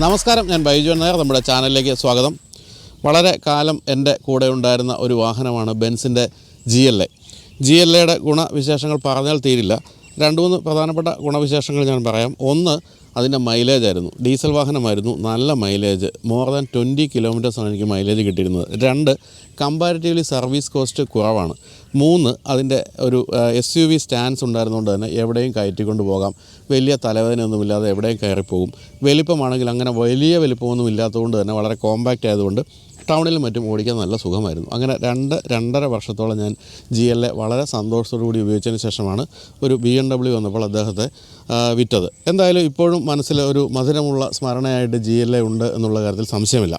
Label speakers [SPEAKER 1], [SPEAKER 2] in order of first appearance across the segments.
[SPEAKER 1] നമസ്കാരം ഞാൻ ബൈജു നായർ നമ്മുടെ ചാനലിലേക്ക് സ്വാഗതം. വളരെ കാലം എന്റെ കൂടെ ഉണ്ടായിരുന്ന ഒരു വാഹനമാണ് ബെൻസിന്റെ G L A. G L എയുടെ ഗുണവിശേഷങ്ങൾ പറഞ്ഞാൽ തീരില്ല. രണ്ട് മൂന്ന് പ്രധാനപ്പെട്ട ഗുണവിശേഷങ്ങൾ ഞാൻ പറയാം. ഒന്ന് അതിന്റെ മൈലേജ് ആയിരുന്നു. ഡീസൽ വാഹനമായിരുന്നു. നല്ല മൈലേജ്. മോർ ദാൻ ട്വന്റി കിലോമീറ്റേഴ്സാണ് എനിക്ക് മൈലേജ് കിട്ടിയിരുന്നത്. രണ്ട് കമ്പാരിറ്റീവ്ലി സർവീസ് കോസ്റ്റ് കുറവാണ്. മൂന്ന് അതിന്റെ ഒരു എസ് യു വി സ്റ്റാൻഡ്സ് ഉണ്ടായിരുന്നുകൊണ്ട് തന്നെ എവിടെയും കയറ്റിക്കൊണ്ട് പോകാം. വലിയ തലവേദനയൊന്നുമില്ലാതെ എവിടെയും കയറിപ്പോകും. വലിപ്പമാണെങ്കിൽ അങ്ങനെ വലിയ വലിപ്പമൊന്നും ഇല്ലാത്തതുകൊണ്ട് തന്നെ വളരെ കോമ്പാക്റ്റ് ആയതുകൊണ്ട് ടൗണിലും മറ്റും ഓടിക്കാൻ നല്ല സുഖമായിരുന്നു. അങ്ങനെ രണ്ട് രണ്ടര വർഷത്തോളം ഞാൻ ജി എൽ എ വളരെ സന്തോഷത്തോടു കൂടി ഉപയോഗിച്ചതിന് ശേഷമാണ് ഒരു ബി എം ഡബ്ല്യു വന്നപ്പോൾ അദ്ദേഹത്തെ വിറ്റത്. എന്തായാലും ഇപ്പോഴും മനസ്സിൽ ഒരു മധുരമുള്ള സ്മരണയായിട്ട് ജി എൽ എ ഉണ്ട് എന്നുള്ള കാര്യത്തിൽ സംശയമില്ല.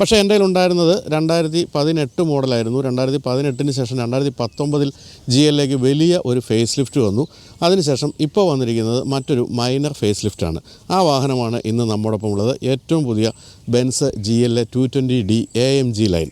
[SPEAKER 1] പക്ഷേ എന്റെ ഉണ്ടായിരുന്നത് രണ്ടായിരത്തി പതിനെട്ട് മോഡലായിരുന്നു. രണ്ടായിരത്തി പതിനെട്ടിന് ശേഷം രണ്ടായിരത്തി പത്തൊമ്പതിൽ ജി എൽ എക്ക് വലിയ ഒരു ഫേസ് ലിഫ്റ്റ് വന്നു അതിനുശേഷം ഇപ്പോൾ വന്നിരിക്കുന്നത് മറ്റൊരു മൈനർ ഫേസ് ലിഫ്റ്റാണ് ആ വാഹനമാണ് ഇന്ന് നമ്മോടൊപ്പം ഉള്ളത് ഏറ്റവും പുതിയ Benz G L A two twenty D A M G line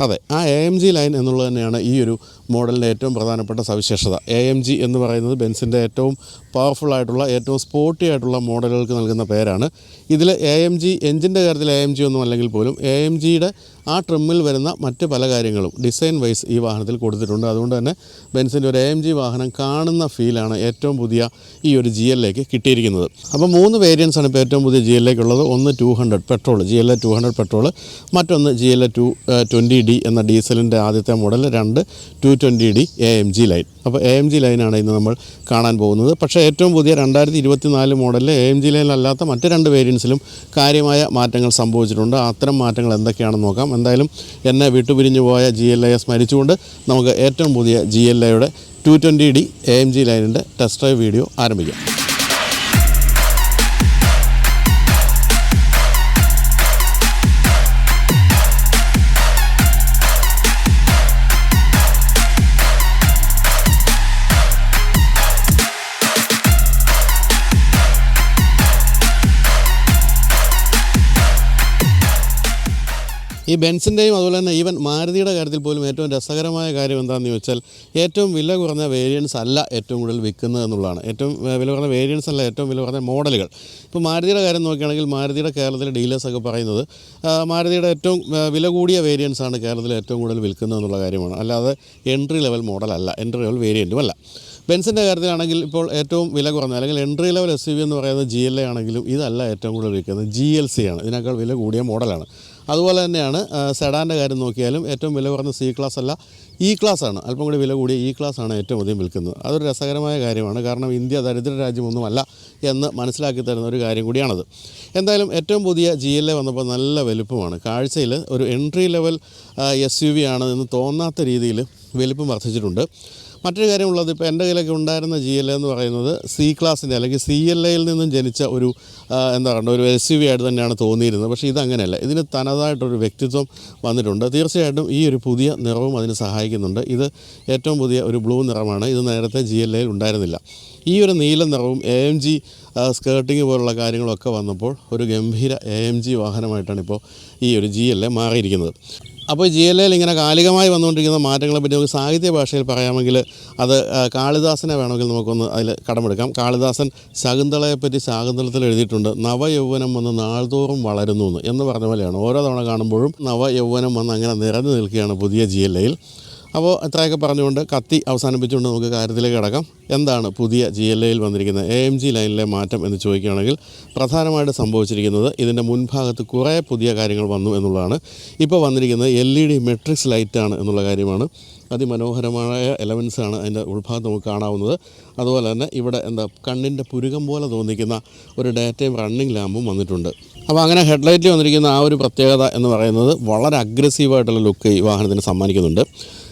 [SPEAKER 1] അതെ ആ എ എം ജി ലൈൻ എന്നുള്ളത് തന്നെയാണ് ഈ ഒരു മോഡലിന്റെ ഏറ്റവും പ്രധാനപ്പെട്ട സവിശേഷത. എ എം ജി എന്ന് പറയുന്നത് ബെൻസിന്റെ ഏറ്റവും പവർഫുൾ ആയിട്ടുള്ള ഏറ്റവും സ്പോർട്ടി ആയിട്ടുള്ള മോഡലുകൾക്ക് നൽകുന്ന പേരാണ്. ഇതിൽ എ എം ജി എഞ്ചിന്റെ കാര്യത്തിൽ എ എം ജി ഒന്നും അല്ലെങ്കിൽ പോലും എ എം ജിയുടെ ആ ട്രിമ്മിൽ വരുന്ന മറ്റ് പല കാര്യങ്ങളും ഡിസൈൻ വൈസ് ഈ വാഹനത്തിൽ കൊടുത്തിട്ടുണ്ട്. അതുകൊണ്ട് തന്നെ ബെൻസിന്റെ ഒരു എ എം ജി വാഹനം കാണുന്ന ഫീലാണ് ഏറ്റവും പുതിയ ഈ ഒരു ജി എല്ലേക്ക് കിട്ടിയിരിക്കുന്നത്. അപ്പോൾ മൂന്ന് വേരിയൻസ് ആണ് ഇപ്പോൾ ഏറ്റവും പുതിയ ജി എല്ലേക്കുള്ളത് ഒന്ന് two hundred petrol G L A two hundred petrol മറ്റൊന്ന് G L A two twenty D എന്ന ഡീസലിന്റെ ആദ്യത്തെ മോഡൽ രണ്ട് two twenty D A M G line അപ്പോൾ എ എം ജി ലൈനാണ് ഇന്ന് നമ്മൾ കാണാൻ പോകുന്നത്. പക്ഷേ ഏറ്റവും പുതിയ രണ്ടായിരത്തി ഇരുപത്തി നാല് മോഡലിൽ എ എം ജി ലൈനിലല്ലാത്ത മറ്റ് രണ്ട് വേരിയൻസിലും കാര്യമായ മാറ്റങ്ങൾ സംഭവിച്ചിട്ടുണ്ട്. അത്തരം മാറ്റങ്ങൾ എന്തൊക്കെയാണെന്ന് നോക്കാം. എന്തായാലും എന്നെ വിട്ടുപിരിഞ്ഞു പോയ ജി എൽ ഐയെ സ്മരിച്ചുകൊണ്ട് നമുക്ക് ഏറ്റവും പുതിയ ജി എൽ ഐയുടെ two twenty D A M G ലൈനിന്റെ ടെസ്റ്റ് ഡ്രൈവ് വീഡിയോ ആരംഭിക്കാം. ഈ ബെൻസിന്റെയും അതുപോലെ തന്നെ ഈവൻ മാരുതിയുടെ കാര്യത്തിൽ പോലും ഏറ്റവും രസകരമായ കാര്യം എന്താണെന്ന് ചോദിച്ചാൽ ഏറ്റവും വില കുറഞ്ഞ വേരിയൻസ് അല്ല ഏറ്റവും കൂടുതൽ വിൽക്കുന്നത് എന്നുള്ളതാണ്. ഏറ്റവും വില കുറഞ്ഞ വേരിയൻസ് അല്ല ഏറ്റവും വില കുറഞ്ഞ മോഡലുകൾ. ഇപ്പോൾ മാരുതിയുടെ കാര്യം നോക്കുകയാണെങ്കിൽ മാരുതിയുടെ കേരളത്തിലെ ഡീലേഴ്സൊക്കെ പറയുന്നത് മാരുതിയുടെ ഏറ്റവും വില കൂടിയ വേരിയൻസ് ആണ് കേരളത്തിൽ ഏറ്റവും കൂടുതൽ വിൽക്കുന്നത് എന്നുള്ള കാര്യമാണ്. അല്ലാതെ എൻട്രി ലെവൽ മോഡലല്ല എൻട്രി ലെവൽ വേരിയന്റും അല്ല. ബെൻസിന്റെ കാര്യത്തിലാണെങ്കിൽ ഇപ്പോൾ ഏറ്റവും വില കുറഞ്ഞ അല്ലെങ്കിൽ entry level S U V എന്ന് പറയുന്നത് ജി എൽ എ ആണെങ്കിലും ഇതല്ല ഏറ്റവും കൂടുതൽ വിൽക്കുന്നത് ജി എൽ സി ആണ്. ഇതിനേക്കാൾ വില കൂടിയ മോഡലാണ് അതുപോലെ തന്നെയാണ് സെഡാന്റെ കാര്യം നോക്കിയാലും ഏറ്റവും വില കുറഞ്ഞ സി ക്ലാസ് അല്ല ഇ ക്ലാസ് ആണ്. അല്പം കൂടി വില കൂടിയ ഇ ക്ലാസ് ആണ് ഏറ്റവും അധികം വിൽക്കുന്നത്. അതൊരു രസകരമായ കാര്യമാണ്. കാരണം ഇന്ത്യ ദരിദ്ര രാജ്യമൊന്നുമല്ല എന്ന് മനസ്സിലാക്കി തരുന്ന ഒരു കാര്യം കൂടിയാണത്. എന്തായാലും ഏറ്റവും പുതിയ ജി എൽ എ വന്നപ്പോൾ നല്ല വലുപ്പമാണ്. കാഴ്ചയിൽ ഒരു entry level S U V ആണ് എന്ന് തോന്നാത്ത രീതിയിൽ വലുപ്പം വർദ്ധിച്ചിട്ടുണ്ട്. മറ്റൊരു കാര്യമുള്ളത് ഇപ്പോൾ എന്റെ കയ്യിലൊക്കെ ഉണ്ടായിരുന്ന ജി എൽ എന്ന് പറയുന്നത് സി ക്ലാസ്സിന്റെ അല്ലെങ്കിൽ സി എൽ എയിൽ നിന്നും ജനിച്ച ഒരു എന്താ പറയുക ഒരു എസ് യു വി ആയിട്ട് തന്നെയാണ് തോന്നിയിരുന്നത്. പക്ഷേ ഇതങ്ങനെയല്ല. ഇതിന് തനതായിട്ടൊരു വ്യക്തിത്വം വന്നിട്ടുണ്ട്. തീർച്ചയായിട്ടും ഈ ഒരു പുതിയ നിറവും അതിന് സഹായിക്കുന്നുണ്ട്. ഇത് ഏറ്റവും പുതിയ ഒരു ബ്ലൂ നിറമാണ്. ഇത് നേരത്തെ ജി എൽ എയിൽ ഉണ്ടായിരുന്നില്ല. ഈ ഒരു നീല നിറവും എ എം ജി സ്കേർട്ടിങ് പോലുള്ള കാര്യങ്ങളൊക്കെ വന്നപ്പോൾ ഒരു ഗംഭീര എ എം ജി വാഹനമായിട്ടാണ് ഇപ്പോൾ ഈ ഒരു ജി എൽ എ മാറിയിരിക്കുന്നത്. അപ്പോൾ ജി എൽ എയിൽ ഇങ്ങനെ കാലികമായി വന്നുകൊണ്ടിരിക്കുന്ന മാറ്റങ്ങളെ പറ്റി നമുക്ക് സാഹിത്യ ഭാഷയിൽ പറയാമെങ്കിൽ അത് കാളിദാസനെ വേണമെങ്കിൽ നമുക്കൊന്ന് അതിൽ കടമെടുക്കാം. കാളിദാസൻ ശകുന്തളയെപ്പറ്റി ശാകുന്തളത്തിൽ എഴുതിയിട്ടുണ്ട്. നവയൗവനം വന്ന് നാൾതോറും വളരുന്നു എന്ന് പറഞ്ഞ പോലെയാണ്. ഓരോ തവണ കാണുമ്പോഴും നവയൗവനം വന്ന് അങ്ങനെ നിറഞ്ഞു നിൽക്കുകയാണ് പുതിയ ജി എൽ എയിൽ. അപ്പോൾ ഇത്രയൊക്കെ പറഞ്ഞുകൊണ്ട് കത്തി അവസാനിപ്പിച്ചുകൊണ്ട് നമുക്ക് കാര്യത്തിലേക്ക് കിടക്കാം. എന്താണ് പുതിയ ജി എൽ എയിൽ വന്നിരിക്കുന്ന എ എം ജി ലൈനിലെ മാറ്റം എന്ന് ചോദിക്കുകയാണെങ്കിൽ പ്രധാനമായിട്ട് സംഭവിച്ചിരിക്കുന്നത് ഇതിന്റെ മുൻഭാഗത്ത് കുറേ പുതിയ കാര്യങ്ങൾ വന്നു എന്നുള്ളതാണ്. ഇപ്പോൾ വന്നിരിക്കുന്നത് എൽ ഇ ഡി മെട്രിക്സ് ലൈറ്റാണ് എന്നുള്ള കാര്യമാണ്. അതിമനോഹരമായ എലമെൻസ് ആണ് അതിന്റെ ഉൾഭാഗത്ത് നമുക്ക് കാണാവുന്നത്. അതുപോലെ തന്നെ ഇവിടെ എന്താ കണ്ണിന്റെ പുരുകം പോലെ തോന്നിക്കുന്ന ഒരു ഡേറ്റയും റണ്ണിങ് ലാമ്പും വന്നിട്ടുണ്ട്. അപ്പോൾ അങ്ങനെ ഹെഡ്ലൈറ്റിൽ വന്നിരിക്കുന്ന ആ ഒരു പ്രത്യേകത എന്ന് പറയുന്നത് വളരെ അഗ്രസീവായിട്ടുള്ള ലുക്ക് ഈ വാഹനത്തിന് സമ്മാനിക്കുന്നുണ്ട്.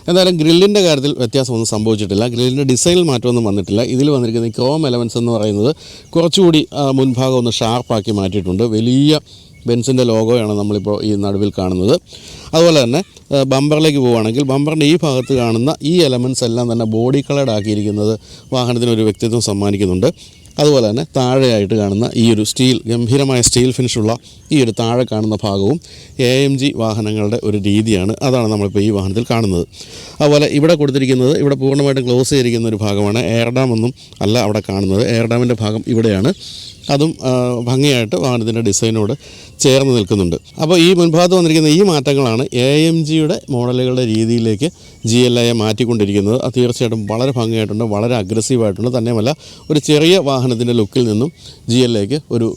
[SPEAKER 1] എന്തായാലും ഗ്രില്ലിന്റെ കാര്യത്തിൽ വ്യത്യാസമൊന്നും സംഭവിച്ചിട്ടില്ല. ഗ്രില്ലിന്റെ ഡിസൈനിൽ മാറ്റമൊന്നും വന്നിട്ടില്ല. ഇതിൽ വന്നിരിക്കുന്ന ഈ ക്രോം എലവൻസ് എന്ന് പറയുന്നത് കുറച്ചുകൂടി മുൻഭാഗം ഒന്ന് ഷാർപ്പാക്കി മാറ്റിയിട്ടുണ്ട്. വലിയ ബെൻസിന്റെ ലോഗോയാണ് നമ്മളിപ്പോൾ ഈ നടുവിൽ കാണുന്നത്. അതുപോലെ തന്നെ ബമ്പറിലേക്ക് പോവുകയാണെങ്കിൽ ബമ്പറിന്റെ ഈ ഭാഗത്ത് കാണുന്ന ഈ എലമെൻസ് എല്ലാം തന്നെ ബോഡി കളേഡ് ആക്കിയിരിക്കുന്നത് വാഹനത്തിന് ഒരു വ്യക്തിത്വം സമ്മാനിക്കുന്നുണ്ട്. അതുപോലെ തന്നെ താഴെയായിട്ട് കാണുന്ന ഈ ഒരു സ്റ്റീൽ ഗംഭീരമായ സ്റ്റീൽ ഫിനിഷുള്ള ഈ ഒരു താഴെ കാണുന്ന ഭാഗവും എ എം ജി വാഹനങ്ങളുടെ ഒരു രീതിയാണ്. അതാണ് നമ്മളിപ്പോൾ ഈ വാഹനത്തിൽ കാണുന്നത്. അതുപോലെ ഇവിടെ കൊടുത്തിരിക്കുന്നത് ഇവിടെ പൂർണമായിട്ടും ക്ലോസ് ചെയ്തിരിക്കുന്ന ഒരു ഭാഗമാണ്. എയർ ഡാം ഒന്നും അല്ല അവിടെ കാണുന്നത്. എയർ ഡാമിന്റെ ഭാഗം ഇവിടെയാണ്. അതും ഭംഗിയായിട്ട് വാഹനത്തിന്റെ ഡിസൈനോട് ചേർന്ന് നിൽക്കുന്നുണ്ട്. അപ്പോൾ ഈ മുൻഭാഗത്ത് വന്നിരിക്കുന്ന ഈ മാറ്റങ്ങളാണ് എ എം ജിയുടെ മോഡലുകളുടെ രീതിയിലേക്ക് ജി എൽ ഐയെ മാറ്റിക്കൊണ്ടിരിക്കുന്നത്. അത് തീർച്ചയായിട്ടും വളരെ ഭംഗിയായിട്ടുണ്ട് വളരെ അഗ്രസീവായിട്ടുണ്ട് തന്നെയുമല്ല ഒരു ചെറിയ വാഹനത്തിന്റെ ലുക്കിൽ നിന്നും ജി എൽ ഐക്ക് ഒരു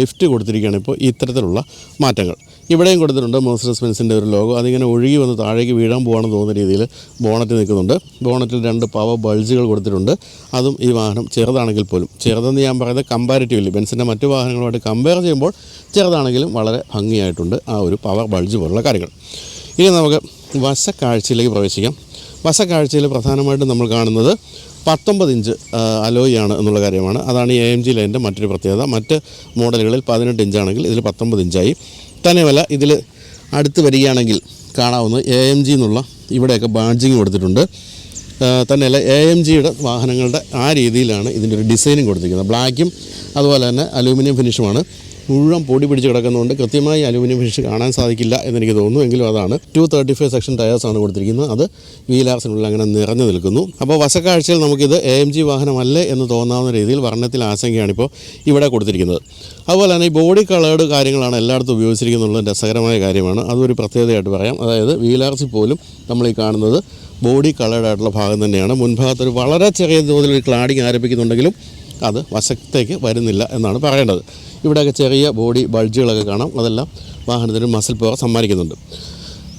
[SPEAKER 1] ലിഫ്റ്റ് കൊടുത്തിരിക്കുകയാണ് ഇപ്പോൾ ഇത്തരത്തിലുള്ള മാറ്റങ്ങൾ. ഇവിടെയും കൊടുത്തിട്ടുണ്ട് മോസ്റ്റർ ബെൻസിന്റെ ഒരു ലോഗോ. അതിങ്ങനെ ഒഴുകി വന്ന് താഴേക്ക് വീഴാൻ പോകണമെന്ന് തോന്നുന്ന രീതിയിൽ ബോണറ്റ് നിൽക്കുന്നുണ്ട്. ബോണറ്റിൽ രണ്ട് പവർ ബൾജുകൾ കൊടുത്തിട്ടുണ്ട്. അതും ഈ വാഹനം ചെറുതാണെങ്കിൽ പോലും. ചെറുതെന്ന് ഞാൻ പറയുന്നത് കമ്പാരിറ്റീവ്ലി ബെൻസിന്റെ മറ്റു വാഹനങ്ങളുമായിട്ട് കമ്പയർ ചെയ്യുമ്പോൾ ചെറുതാണെങ്കിലും വളരെ ഭംഗിയായിട്ടുണ്ട് ആ ഒരു പവർ ബൾജ് പോലുള്ള കാര്യങ്ങൾ. ഇനി നമുക്ക് വശക്കാഴ്ചയിലേക്ക് പ്രവേശിക്കാം. വശക്കാഴ്ചയിൽ പ്രധാനമായിട്ടും നമ്മൾ കാണുന്നത് പത്തൊമ്പത് ഇഞ്ച് അലോയാണ് എന്നുള്ള കാര്യമാണ്. അതാണ് ഈ എ എം ജി ലൈന്റെ മറ്റൊരു പ്രത്യേകത. മറ്റ് മോഡലുകളിൽ പതിനെട്ട് ഇഞ്ചാണെങ്കിൽ ഇതിൽ പത്തൊമ്പത് ഇഞ്ചായി. തന്നെയുമല്ല ഇതിൽ അടുത്ത് വരികയാണെങ്കിൽ കാണാവുന്ന എ എം ജി എന്നുള്ള ഇവിടെയൊക്കെ ബാഡ്ജിങ് കൊടുത്തിട്ടുണ്ട്. തന്നെയല്ല എ എം ജിയുടെ വാഹനങ്ങളുടെ ആ രീതിയിലാണ് ഇതിന്റെ ഒരു ഡിസൈനും കൊടുത്തിരിക്കുന്നത്. ബ്ലാക്കും അതുപോലെ തന്നെ അലൂമിനിയം ഫിനിഷുമാണ് മുഴുവൻ പൊടി പിടിച്ച് കിടക്കുന്നതുകൊണ്ട് കൃത്യമായി അലുമിനിയം ഫിനിഷ് കാണാൻ സാധിക്കില്ല എന്നെനിക്ക് തോന്നുന്നു. എങ്കിലും അതാണ്. ടു തേർട്ടി ഫൈവ് സെക്ഷൻ ടയേഴ്സാണ് കൊടുത്തിരിക്കുന്നത്. അത് വീലാർസിനുള്ളിൽ അങ്ങനെ നിറഞ്ഞു നിൽക്കുന്നു. അപ്പോൾ വശക്കാഴ്ചയിൽ നമുക്കിത് എ എം ജി വാഹനമല്ലേ എന്ന് തോന്നാവുന്ന രീതിയിൽ വർണത്തിൽ ആശങ്കയാണ് ആശങ്കയാണിപ്പോൾ ഇവിടെ കൊടുത്തിരിക്കുന്നത്. അതുപോലെ തന്നെ ഈ ബോഡി കളേർഡ് കാര്യങ്ങളാണ് എല്ലായിടത്തും ഉപയോഗിച്ചിരിക്കുന്നുള്ളത് രസകരമായ കാര്യമാണ്. അതൊരു പ്രത്യേകതയായിട്ട് പറയാം. അതായത് വീലാർസിൽ പോലും നമ്മൾ ഈ കാണുന്നത് ബോഡി കളേർഡ് ആയിട്ടുള്ള ഭാഗം തന്നെയാണ്. മുൻഭാഗത്തൊരു വളരെ ചെറിയ തോതിൽ ഒരു ക്ലാഡിങ് ആരംഭിക്കുന്നുണ്ടെങ്കിലും അത് വശത്തേക്ക് വരുന്നില്ല എന്നാണ് പറയേണ്ടത്. ഇവിടെയൊക്കെ ചെറിയ ബോഡി ബൾജുകളൊക്കെ കാണാം. അതെല്ലാം വാഹനത്തിന് മസിൽ പവർ സമ്മാനിക്കുന്നുണ്ട്.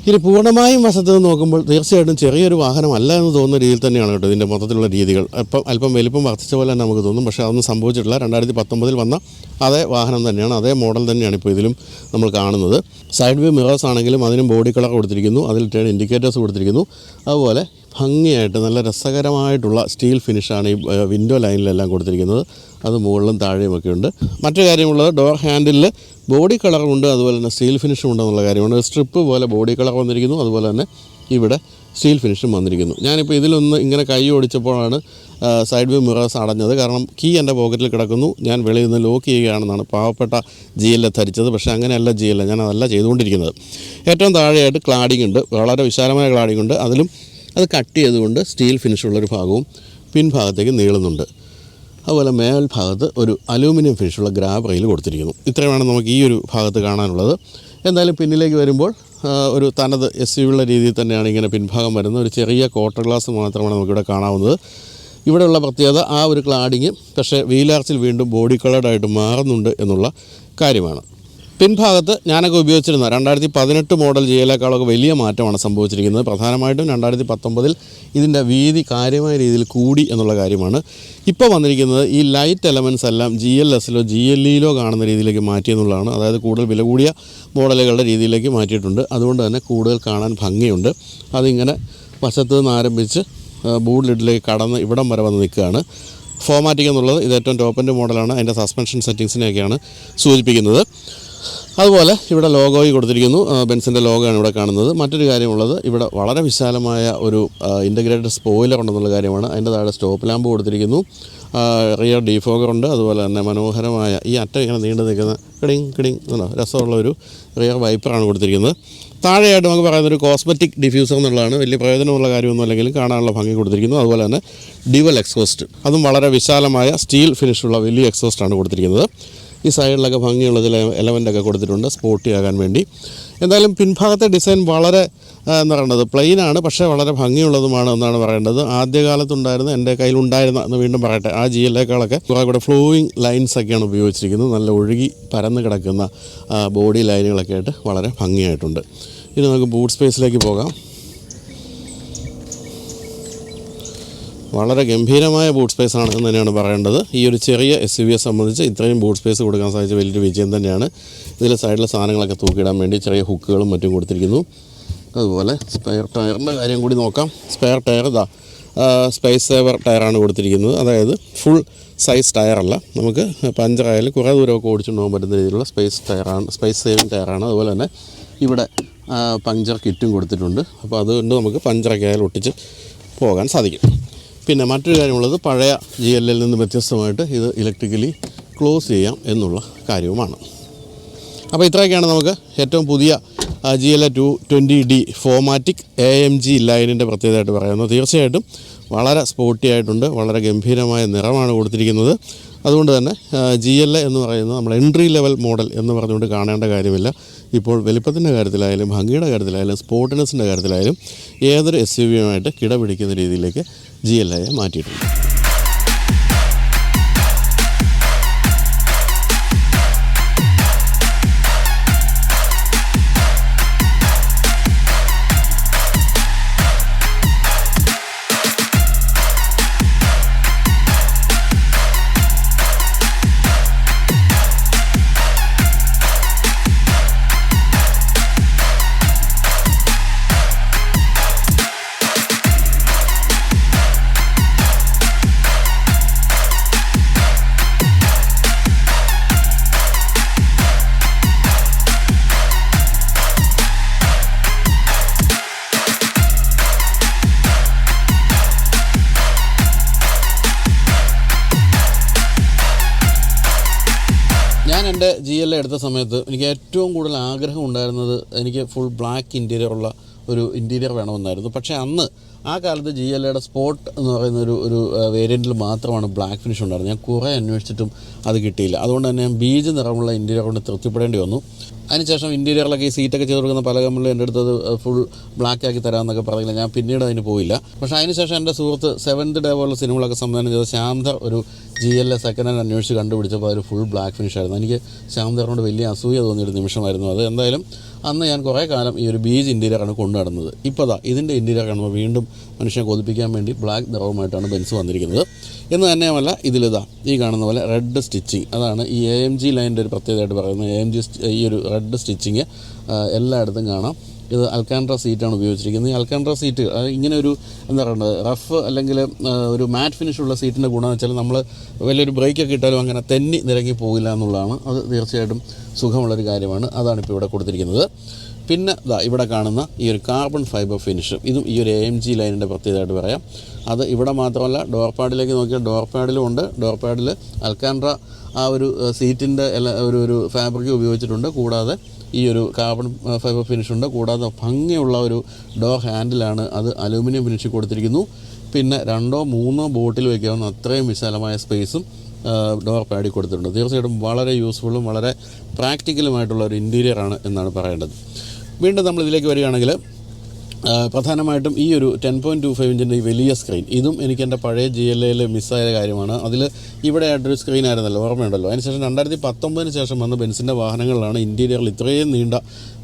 [SPEAKER 1] ഇനി പൂർണമായും വശത്ത് നിന്ന് നോക്കുമ്പോൾ തീർച്ചയായിട്ടും ചെറിയൊരു വാഹനമല്ല എന്ന് തോന്നുന്ന രീതിയിൽ തന്നെയാണ് കേട്ടോ ഇതിന്റെ മൊത്തത്തിലുള്ള രീതികൾ. അപ്പം അല്പം വലിപ്പം വർദ്ധിച്ച പോലെ തന്നെ നമുക്ക് തോന്നും. പക്ഷേ അതൊന്നും സംഭവിച്ചിട്ടില്ല. രണ്ടായിരത്തി പത്തൊമ്പതിൽ വന്ന അതേ വാഹനം തന്നെയാണ് അതേ മോഡൽ തന്നെയാണ് ഇപ്പോൾ ഇതിലും നമ്മൾ കാണുന്നത്. സൈഡ് വ്യൂ മിറേഴ്സ് ആണെങ്കിലും അതിനും ബോഡി കളർ കൊടുത്തിരിക്കുന്നു. അതിൽ ടേൺ ഇൻഡിക്കേറ്റേഴ്സ് കൊടുത്തിരിക്കുന്നു. അതുപോലെ ഭംഗിയായിട്ട് നല്ല രസകരമായിട്ടുള്ള സ്റ്റീൽ ഫിനിഷാണ് ഈ വിൻഡോ ലൈനിലെല്ലാം കൊടുത്തിരിക്കുന്നത്. അത് മുകളിലും താഴെയുമൊക്കെ ഉണ്ട്. മറ്റു കാര്യമുള്ളത് ഡോർ ഹാൻഡിലിൽ ബോഡി കളറുണ്ട് അതുപോലെ തന്നെ സ്റ്റീൽ ഫിനിഷും ഉണ്ടെന്നുള്ള കാര്യമാണ്. സ്ട്രിപ്പ് പോലെ ബോഡി കളർ വന്നിരിക്കുന്നു അതുപോലെ തന്നെ ഇവിടെ സ്റ്റീൽ ഫിനിഷും വന്നിരിക്കുന്നു. ഞാനിപ്പോൾ ഇതിലൊന്ന് ഇങ്ങനെ കൈ ഓടിച്ചപ്പോഴാണ് സൈഡ് വ്യൂ മിറേഴ്സ് അടഞ്ഞത്. കാരണം കീ എന്റെ പോക്കറ്റിൽ കിടക്കുന്നു. ഞാൻ വെളിയിൽ നിന്ന് ലോക്ക് ചെയ്യുകയാണെന്നാണ് പാവപ്പെട്ട ജി എൽ ധരിച്ചത്. പക്ഷേ അങ്ങനെയല്ല ജി എൽ ഞാൻ അതല്ല ചെയ്തുകൊണ്ടിരിക്കുന്നത്. ഏറ്റവും താഴെയായിട്ട് ക്ലാഡിംഗ് ഉണ്ട്. വളരെ വിശാലമായ ക്ലാഡിംഗ് ഉണ്ട്. അതിലും അത് കട്ട് ചെയ്തുകൊണ്ട് സ്റ്റീൽ ഫിനിഷുള്ളൊരു ഭാഗവും പിൻഭാഗത്തേക്ക് നീളുന്നുണ്ട്. അതുപോലെ മേൽഭാഗത്ത് ഒരു അലൂമിനിയം ഫിനിഷുള്ള ഗ്രാബ് റെയിൽ കൊടുത്തിരിക്കുന്നു ഇത്രയുമാണ് നമുക്ക് ഈ ഒരു ഭാഗത്ത് കാണാനുള്ളത്. എന്തായാലും പിന്നിലേക്ക് വരുമ്പോൾ ഒരു തനത് എസ് യുള്ള രീതിയിൽ തന്നെയാണ് ഇങ്ങനെ പിൻഭാഗം വരുന്നത്. ഒരു ചെറിയ ക്വാർട്ടർ ഗ്ലാസ് മാത്രമാണ് നമുക്കിവിടെ കാണാവുന്നത്. ഇവിടെയുള്ള പ്രത്യേകത ആ ഒരു ക്ലാഡിങ് പക്ഷേ വീലാർച്ചിൽ വീണ്ടും ബോഡി കളേർഡായിട്ട് മാറുന്നുണ്ട് എന്നുള്ള കാര്യമാണ്. പിൻഭാഗത്ത് ഞാനൊക്കെ ഉപയോഗിച്ചിരുന്ന രണ്ടായിരത്തി പതിനെട്ട് മോഡൽ ജിയിലേക്കാളൊക്കെ വലിയ മാറ്റമാണ് സംഭവിച്ചിരിക്കുന്നത്. പ്രധാനമായിട്ടും രണ്ടായിരത്തി പത്തൊമ്പതിൽ ഇതിന്റെ വീതി കാര്യമായ രീതിയിൽ കൂടി എന്നുള്ള കാര്യമാണ് ഇപ്പോൾ വന്നിരിക്കുന്നത്. ഈ ലൈറ്റ് എലമെൻസ് എല്ലാം ജി എൽ എസിലോ ജി എൽ ഇയിലോ കാണുന്ന രീതിയിലേക്ക് മാറ്റിയെന്നുള്ളതാണ് അതായത് കൂടുതൽ വില കൂടിയ മോഡലുകളുടെ രീതിയിലേക്ക് മാറ്റിയിട്ടുണ്ട്. അതുകൊണ്ട് തന്നെ കൂടുതൽ കാണാൻ ഭംഗിയുണ്ട്. അതിങ്ങനെ വശത്ത് നിന്ന് ആരംഭിച്ച് ബൂഡിലിഡിലേക്ക് ലിഡിലേക്ക് കടന്ന് ഇവിടം വരെ വന്ന് നിൽക്കുകയാണ്. ഫോമാറ്റിക് എന്നുള്ളത് ഇത് ഏറ്റവും ടോപ്പിന്റെ മോഡലാണ് അതിന്റെ സസ്പെൻഷൻ സെറ്റിങ്സിനെയൊക്കെയാണ് സൂചിപ്പിക്കുന്നത്. അതുപോലെ ഇവിടെ ലോഗോയി കൊടുത്തിരിക്കുന്നു. ബെൻസിന്റെ ലോഗോയാണ് ഇവിടെ കാണുന്നത്. മറ്റൊരു കാര്യമുള്ളത് ഇവിടെ വളരെ വിശാലമായ ഒരു ഇന്റഗ്രേറ്റഡ് സ്പോയിലർ ഉണ്ടെന്നുള്ള കാര്യമാണ്. അതിന്റെ താഴെ സ്റ്റോപ്പ് ലാമ്പ് കൊടുത്തിരിക്കുന്നു. റിയർ ഡീഫോഗർ ഉണ്ട്. അതുപോലെ തന്നെ മനോഹരമായ ഈ അറ്റം ഇങ്ങനെ നീണ്ടു നിൽക്കുന്ന കിടിങ് കിടിങ് എന്നോ രസമുള്ള ഒരു റിയർ വൈപ്പറാണ് കൊടുത്തിരിക്കുന്നത്. താഴെയായിട്ട് നമുക്ക് പറയുന്ന ഒരു കോസ്മെറ്റിക് ഡിഫ്യൂസർ എന്നുള്ളതാണ്. വലിയ പ്രയോജനമുള്ള കാര്യമൊന്നും അല്ലെങ്കിൽ കാണാനുള്ള ഭംഗി കൊടുത്തിരിക്കുന്നു. അതുപോലെ തന്നെ ഡിവൽ എക്സോസ്റ്റ് അതും വളരെ വിശാലമായ സ്റ്റീൽ ഫിനിഷുള്ള വലിയ എക്സോസ്റ്റാണ് കൊടുത്തിരിക്കുന്നത്. ഈ സൈഡിലൊക്കെ ഭംഗിയുള്ള ചില എലമെന്റൊക്കെ കൊടുത്തിട്ടുണ്ട്. സ്പോർട്ടി ആകാൻ വേണ്ടി. എന്തായാലും പിൻഭാഗത്തെ ഡിസൈൻ വളരെ എന്ന് പറയുന്നത് പ്ലെയിനാണ് പക്ഷേ വളരെ ഭംഗിയുള്ളതുമാണ് എന്നാണ് പറയേണ്ടത്. ആദ്യകാലത്തുണ്ടായിരുന്ന എന്റെ കയ്യിലുണ്ടായിരുന്ന എന്ന് വീണ്ടും പറയട്ടെ ആ ജി എല്ലേക്കാളൊക്കെ കുറേ കൂടെ ഫ്ലോയിങ് ലൈൻസ് ഒക്കെയാണ് ഉപയോഗിച്ചിരിക്കുന്നത്. നല്ല ഒഴുകി പരന്ന് കിടക്കുന്ന ബോഡി ലൈനുകളൊക്കെ ആയിട്ട് വളരെ ഭംഗിയായിട്ടുണ്ട്. ഇനി നമുക്ക് ബൂട്ട് സ്പേസിലേക്ക് പോകാം. വളരെ ഗംഭീരമായ ബൂട്ട് സ്പേസ് ആണ് എന്ന് തന്നെയാണ് പറയേണ്ടത്. ഈ ഒരു ചെറിയ എസ് യു സംബന്ധിച്ച് ഇത്രയും ബൂട്ട് സ്പേസ് കൊടുക്കാൻ സാധിച്ച വലിയൊരു വിജയം തന്നെയാണ്. ഇതിൽ സൈഡിലെ സാധനങ്ങളൊക്കെ തൂക്കിയിടാൻ വേണ്ടി ചെറിയ ഹുക്കുകളും മറ്റും കൊടുത്തിരിക്കുന്നു. അതുപോലെ സ്പെയർ ടയറിന്റെ കാര്യം കൂടി നോക്കാം. സ്പെയർ ടയർ ഇതാ സ്പേസ് സേവർ ടയറാണ് കൊടുത്തിരിക്കുന്നത്. അതായത് ഫുൾ സൈസ് ടയറല്ല നമുക്ക് പഞ്ചറായാലും കുറേ ദൂരമൊക്കെ ഓടിച്ചുകൊണ്ട് പോകാൻ പറ്റുന്ന രീതിയിലുള്ള സ്പേസ് ടയറാണ് സ്പേസ് സേവിങ് ടയറാണ് അതുപോലെ തന്നെ ഇവിടെ പഞ്ചർ കിറ്റും കൊടുത്തിട്ടുണ്ട്. അപ്പോൾ അതുകൊണ്ട് നമുക്ക് പഞ്ചറൊക്കെ ആയാലും ഒട്ടിച്ച് പോകാൻ സാധിക്കും. പിന്നെ മറ്റൊരു കാര്യമുള്ളത് പഴയ ജി എൽ എൽ നിന്ന് വ്യത്യസ്തമായിട്ട് ഇത് ഇലക്ട്രിക്കലി ക്ലോസ് ചെയ്യാം എന്നുള്ള കാര്യവുമാണ്. അപ്പോൾ ഇത്രയൊക്കെയാണ് നമുക്ക് ഏറ്റവും പുതിയ G L A two twenty D fourmatic A M G ലൈനിന്റെ പ്രത്യേകതയായിട്ട് പറയുന്നത്. തീർച്ചയായിട്ടും വളരെ സ്പോർട്ടി ആയിട്ടുണ്ട് വളരെ ഗംഭീരമായ നിറമാണ് കൊടുത്തിരിക്കുന്നത്. അതുകൊണ്ട് തന്നെ ജി എൽ എ എന്ന് പറയുന്നത് നമ്മൾ എൻട്രി ലെവൽ മോഡൽ എന്ന് പറഞ്ഞുകൊണ്ട് കാണേണ്ട കാര്യമില്ല. ഇപ്പോൾ വലിപ്പത്തിന്റെ കാര്യത്തിലായാലും ഭംഗിയുടെ കാര്യത്തിലായാലും സ്പോർട്ടിനെസിന്റെ കാര്യത്തിലായാലും ഏതൊരു എസ് യു വിയുമായിട്ട് കിടപിടിക്കുന്ന രീതിയിലേക്ക് ജി എൽ ഐ മാറ്റിയിട്ടുണ്ട്. ഏറ്റവും കൂടുതൽ ആഗ്രഹം ഉണ്ടായിരുന്നത് എനിക്ക് ഫുൾ ബ്ലാക്ക് ഇന്റീരിയർ ഉള്ള ഒരു ഇന്റീരിയർ വേണമെന്നായിരുന്നു. പക്ഷേ അന്ന് ആ കാലത്ത് ജി എൽ എയുടെ സ്പോട്ട് എന്ന് പറയുന്ന ഒരു ഒരു വേരിയന്റിൽ മാത്രമാണ് ബ്ലാക്ക് ഫിനിഷ് ഉണ്ടായിരുന്നത്. ഞാൻ കുറേ അന്വേഷിച്ചിട്ടും അത് കിട്ടിയില്ല. അതുകൊണ്ട് തന്നെ ഞാൻ ബീജ് നിറമുള്ള ഇന്റീരിയർ കൊണ്ട് തൃപ്തിപ്പെടേണ്ടി വന്നു. അതിനുശേഷം ഇന്റീരിയറിലൊക്കെ ഈ സീറ്റൊക്കെ ചെയ്ത് കൊടുക്കുന്ന പല കമ്പനികളും എന്റെ അടുത്തത് ഫുൾ ബ്ലാക്ക് ആക്കി തരാമെന്നൊക്കെ പറഞ്ഞില്ല. ഞാൻ പിന്നീട് അതിന് പോയില്ല. പക്ഷേ അതിനുശേഷം എന്റെ സുഹൃത്ത് സെവൻത് ഡേ പോലുള്ള സിനിമകളൊക്കെ സംവിധാനം ചെയ്ത ശാന്ത ഒരു G L A second hand അന്വേഷിച്ച് കണ്ടുപിടിച്ചപ്പോൾ അതൊരു ഫുൾ ബ്ലാക്ക് ഫിനിഷ് ആയിരുന്നു. എനിക്ക് ശാന്തറിനോട് വലിയ അസൂയ തോന്നിയൊരു നിമിഷമായിരുന്നു. അത് എന്തായാലും അന്ന് ഞാൻ കുറേ കാലം ഈ ഒരു ബീജ് ഇന്റീരിയറാണ് കൊണ്ടു നടന്നത് ഇപ്പോൾ ദാ ഇതിന്റെ ഇന്റീരിയർ കാണുമ്പോൾ വീണ്ടും മനുഷ്യനെ കൊതിപ്പിക്കാൻ വേണ്ടി ബ്ലാക്ക് നിറവുമായിട്ടാണ് ബെൻസ് വന്നിരിക്കുന്നത്. എന്ന് തന്നെയുമല്ല ഇതിലിതാ ഈ കാണുന്ന പോലെ റെഡ് സ്റ്റിച്ചിങ് അതാണ് ഈ എ എം ജി ലൈന്റെ ഒരു പ്രത്യേകതയായിട്ട് പറയുന്നത്. എ എം ജി ഈ ഒരു റെഡ് സ്റ്റിച്ചിങ് എല്ലായിടത്തും കാണാം. ഇത് അൽക്കാൻഡ്ര സീറ്റാണ് ഉപയോഗിച്ചിരിക്കുന്നത്. ഈ അൽക്കാൻഡ്ര സീറ്റ് ഇങ്ങനെ ഒരു എന്താ പറയുന്നത് റഫ് അല്ലെങ്കിൽ ഒരു മാറ്റ് ഫിനിഷ് ഉള്ള സീറ്റിന്റെ ഗുണം വെച്ചാൽ നമ്മൾ വലിയൊരു ബ്രേക്കൊക്കെ ഇട്ടാലും അങ്ങനെ തെന്നി നിരങ്ങി പോകില്ല എന്നുള്ളതാണ്. അത് തീർച്ചയായിട്ടും സുഖമുള്ളൊരു കാര്യമാണ്. അതാണ് ഇപ്പോൾ ഇവിടെ കൊടുത്തിരിക്കുന്നത്. പിന്നെ ഇതാ ഇവിടെ കാണുന്ന ഈ ഒരു കാർബൺ ഫൈബർ ഫിനിഷ് ഇതും ഈ ഒരു എ എം ജി ലൈനിന്റെ പ്രത്യേകതയായിട്ട് പറയാം. അത് ഇവിടെ മാത്രമല്ല ഡോർ പാഡിലേക്ക് നോക്കിയാൽ ഡോർ പാഡിലും ഉണ്ട്. ഡോർ പാഡിൽ അൽക്കാൻഡ്ര ആ ഒരു സീറ്റിന്റെ എല്ലാ ഒരു ഒരു ഫാബ്രിക് ഉപയോഗിച്ചിട്ടുണ്ട്. കൂടാതെ ഈ ഒരു കാർബൺ ഫൈബർ ഫിനിഷ് ഉണ്ട്. കൂടാതെ ഭംഗിയുള്ള ഒരു ഡോർ ഹാൻഡിലാണ് അത് അലൂമിനിയം ഫിനിഷ് കൊടുത്തിരിക്കുന്നു. പിന്നെ രണ്ടോ മൂന്നോ ബോട്ടിൽ വയ്ക്കാവുന്ന അത്രയും വിശാലമായ സ്പേസും ഡോർ പാഡി കൊടുത്തിട്ടുണ്ട്. തീർച്ചയായിട്ടും വളരെ യൂസ്ഫുള്ളും വളരെ പ്രാക്ടിക്കലുമായിട്ടുള്ള ഒരു ഇന്റീരിയറാണ് എന്നാണ് പറയേണ്ടത്. വീണ്ടും നമ്മൾ ഇതിലേക്ക് വരികയാണെങ്കിൽ പ്രധാനമായിട്ടും ഈ ഒരു ടെൻ പോയിന്റ് ടു ഫൈവ് ഇഞ്ചിന്റെ ഈ വലിയ സ്ക്രീൻ ഇതും എനിക്ക് എന്റെ പഴയ ജി എൽ എയിൽ മിസ്സായ കാര്യമാണ്. അതിൽ ഇവിടെ ആയിട്ടൊരു സ്ക്രീൻ ആയിരുന്നല്ലോ ഓർമ്മയുണ്ടല്ലോ. അതിനുശേഷം രണ്ടായിരത്തി പത്തൊമ്പതിന് ശേഷം വന്ന ബെൻസിന്റെ വാഹനങ്ങളിലാണ് ഇന്റീരിയറിൽ ഇത്രയും നീണ്ട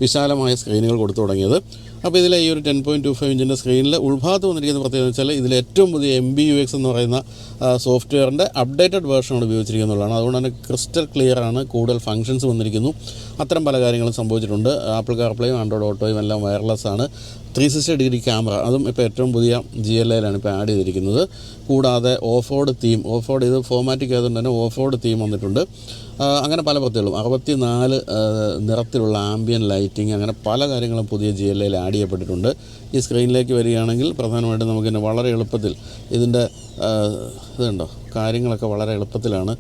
[SPEAKER 1] വിശാലമായ സ്ക്രീനുകൾ കൊടുത്തു തുടങ്ങിയത്. അപ്പോൾ ഇതിലെ ഈ ഒരു ടെൻ പോയിന്റ് ടു ഫൈവ് ഇഞ്ചിന്റെ സ്ക്രീനിൽ ഉൾഭാഗത്ത് വന്നിരിക്കുന്ന പ്രത്യേകത വെച്ചാൽ ഇതിൽ ഏറ്റവും പുതിയ എം ബി യു എക്സ് എന്ന് പറയുന്ന സോഫ്റ്റ്വെയറിന്റെ അപ്ഡേറ്റഡ് വേർഷനാണ് ഉപയോഗിച്ചിരിക്കുന്നതാണ് അതുകൊണ്ട് തന്നെ ക്രിസ്റ്റൽ ക്ലിയർ ആണ് കൂടുതൽ ഫംഗ്ഷൻസ് വന്നിരിക്കുന്നു. അത്തരം പല കാര്യങ്ങളും സംഭവിച്ചിട്ടുണ്ട്. ആപ്പിൾ കാർപ്ലേയും ആൻഡ്രോയിഡ് ഓട്ടോയും എല്ലാം വയർലെസ് ആണ്. Three sixty degree camera. അതും ഇപ്പോൾ ഏറ്റവും പുതിയ ജി എൽ എയിലാണ് ഇപ്പോൾ ആഡ് ചെയ്തിരിക്കുന്നത്. കൂടാതെ off road theme off road ഇത് ഫോമാറ്റിക് ആയതുകൊണ്ട് തന്നെ ഓഫ് റോഡ് തീം വന്നിട്ടുണ്ട്. അങ്ങനെ പല പ്രത്യേകതകളും. അറുപത്തി നാല് നിറത്തിലുള്ള ആംബിയൻ ലൈറ്റിംഗ് അങ്ങനെ പല കാര്യങ്ങളും പുതിയ ജി എൽ എയിൽ ആഡ് ചെയ്യപ്പെട്ടിട്ടുണ്ട്. ഈ സ്ക്രീനിലേക്ക് വരികയാണെങ്കിൽ പ്രധാനമായിട്ടും നമുക്കിന്നെ വളരെ എളുപ്പത്തിൽ ഇതിന്റെ ഇതുണ്ടോ കാര്യങ്ങളൊക്കെ വളരെ എളുപ്പത്തിലാണ്.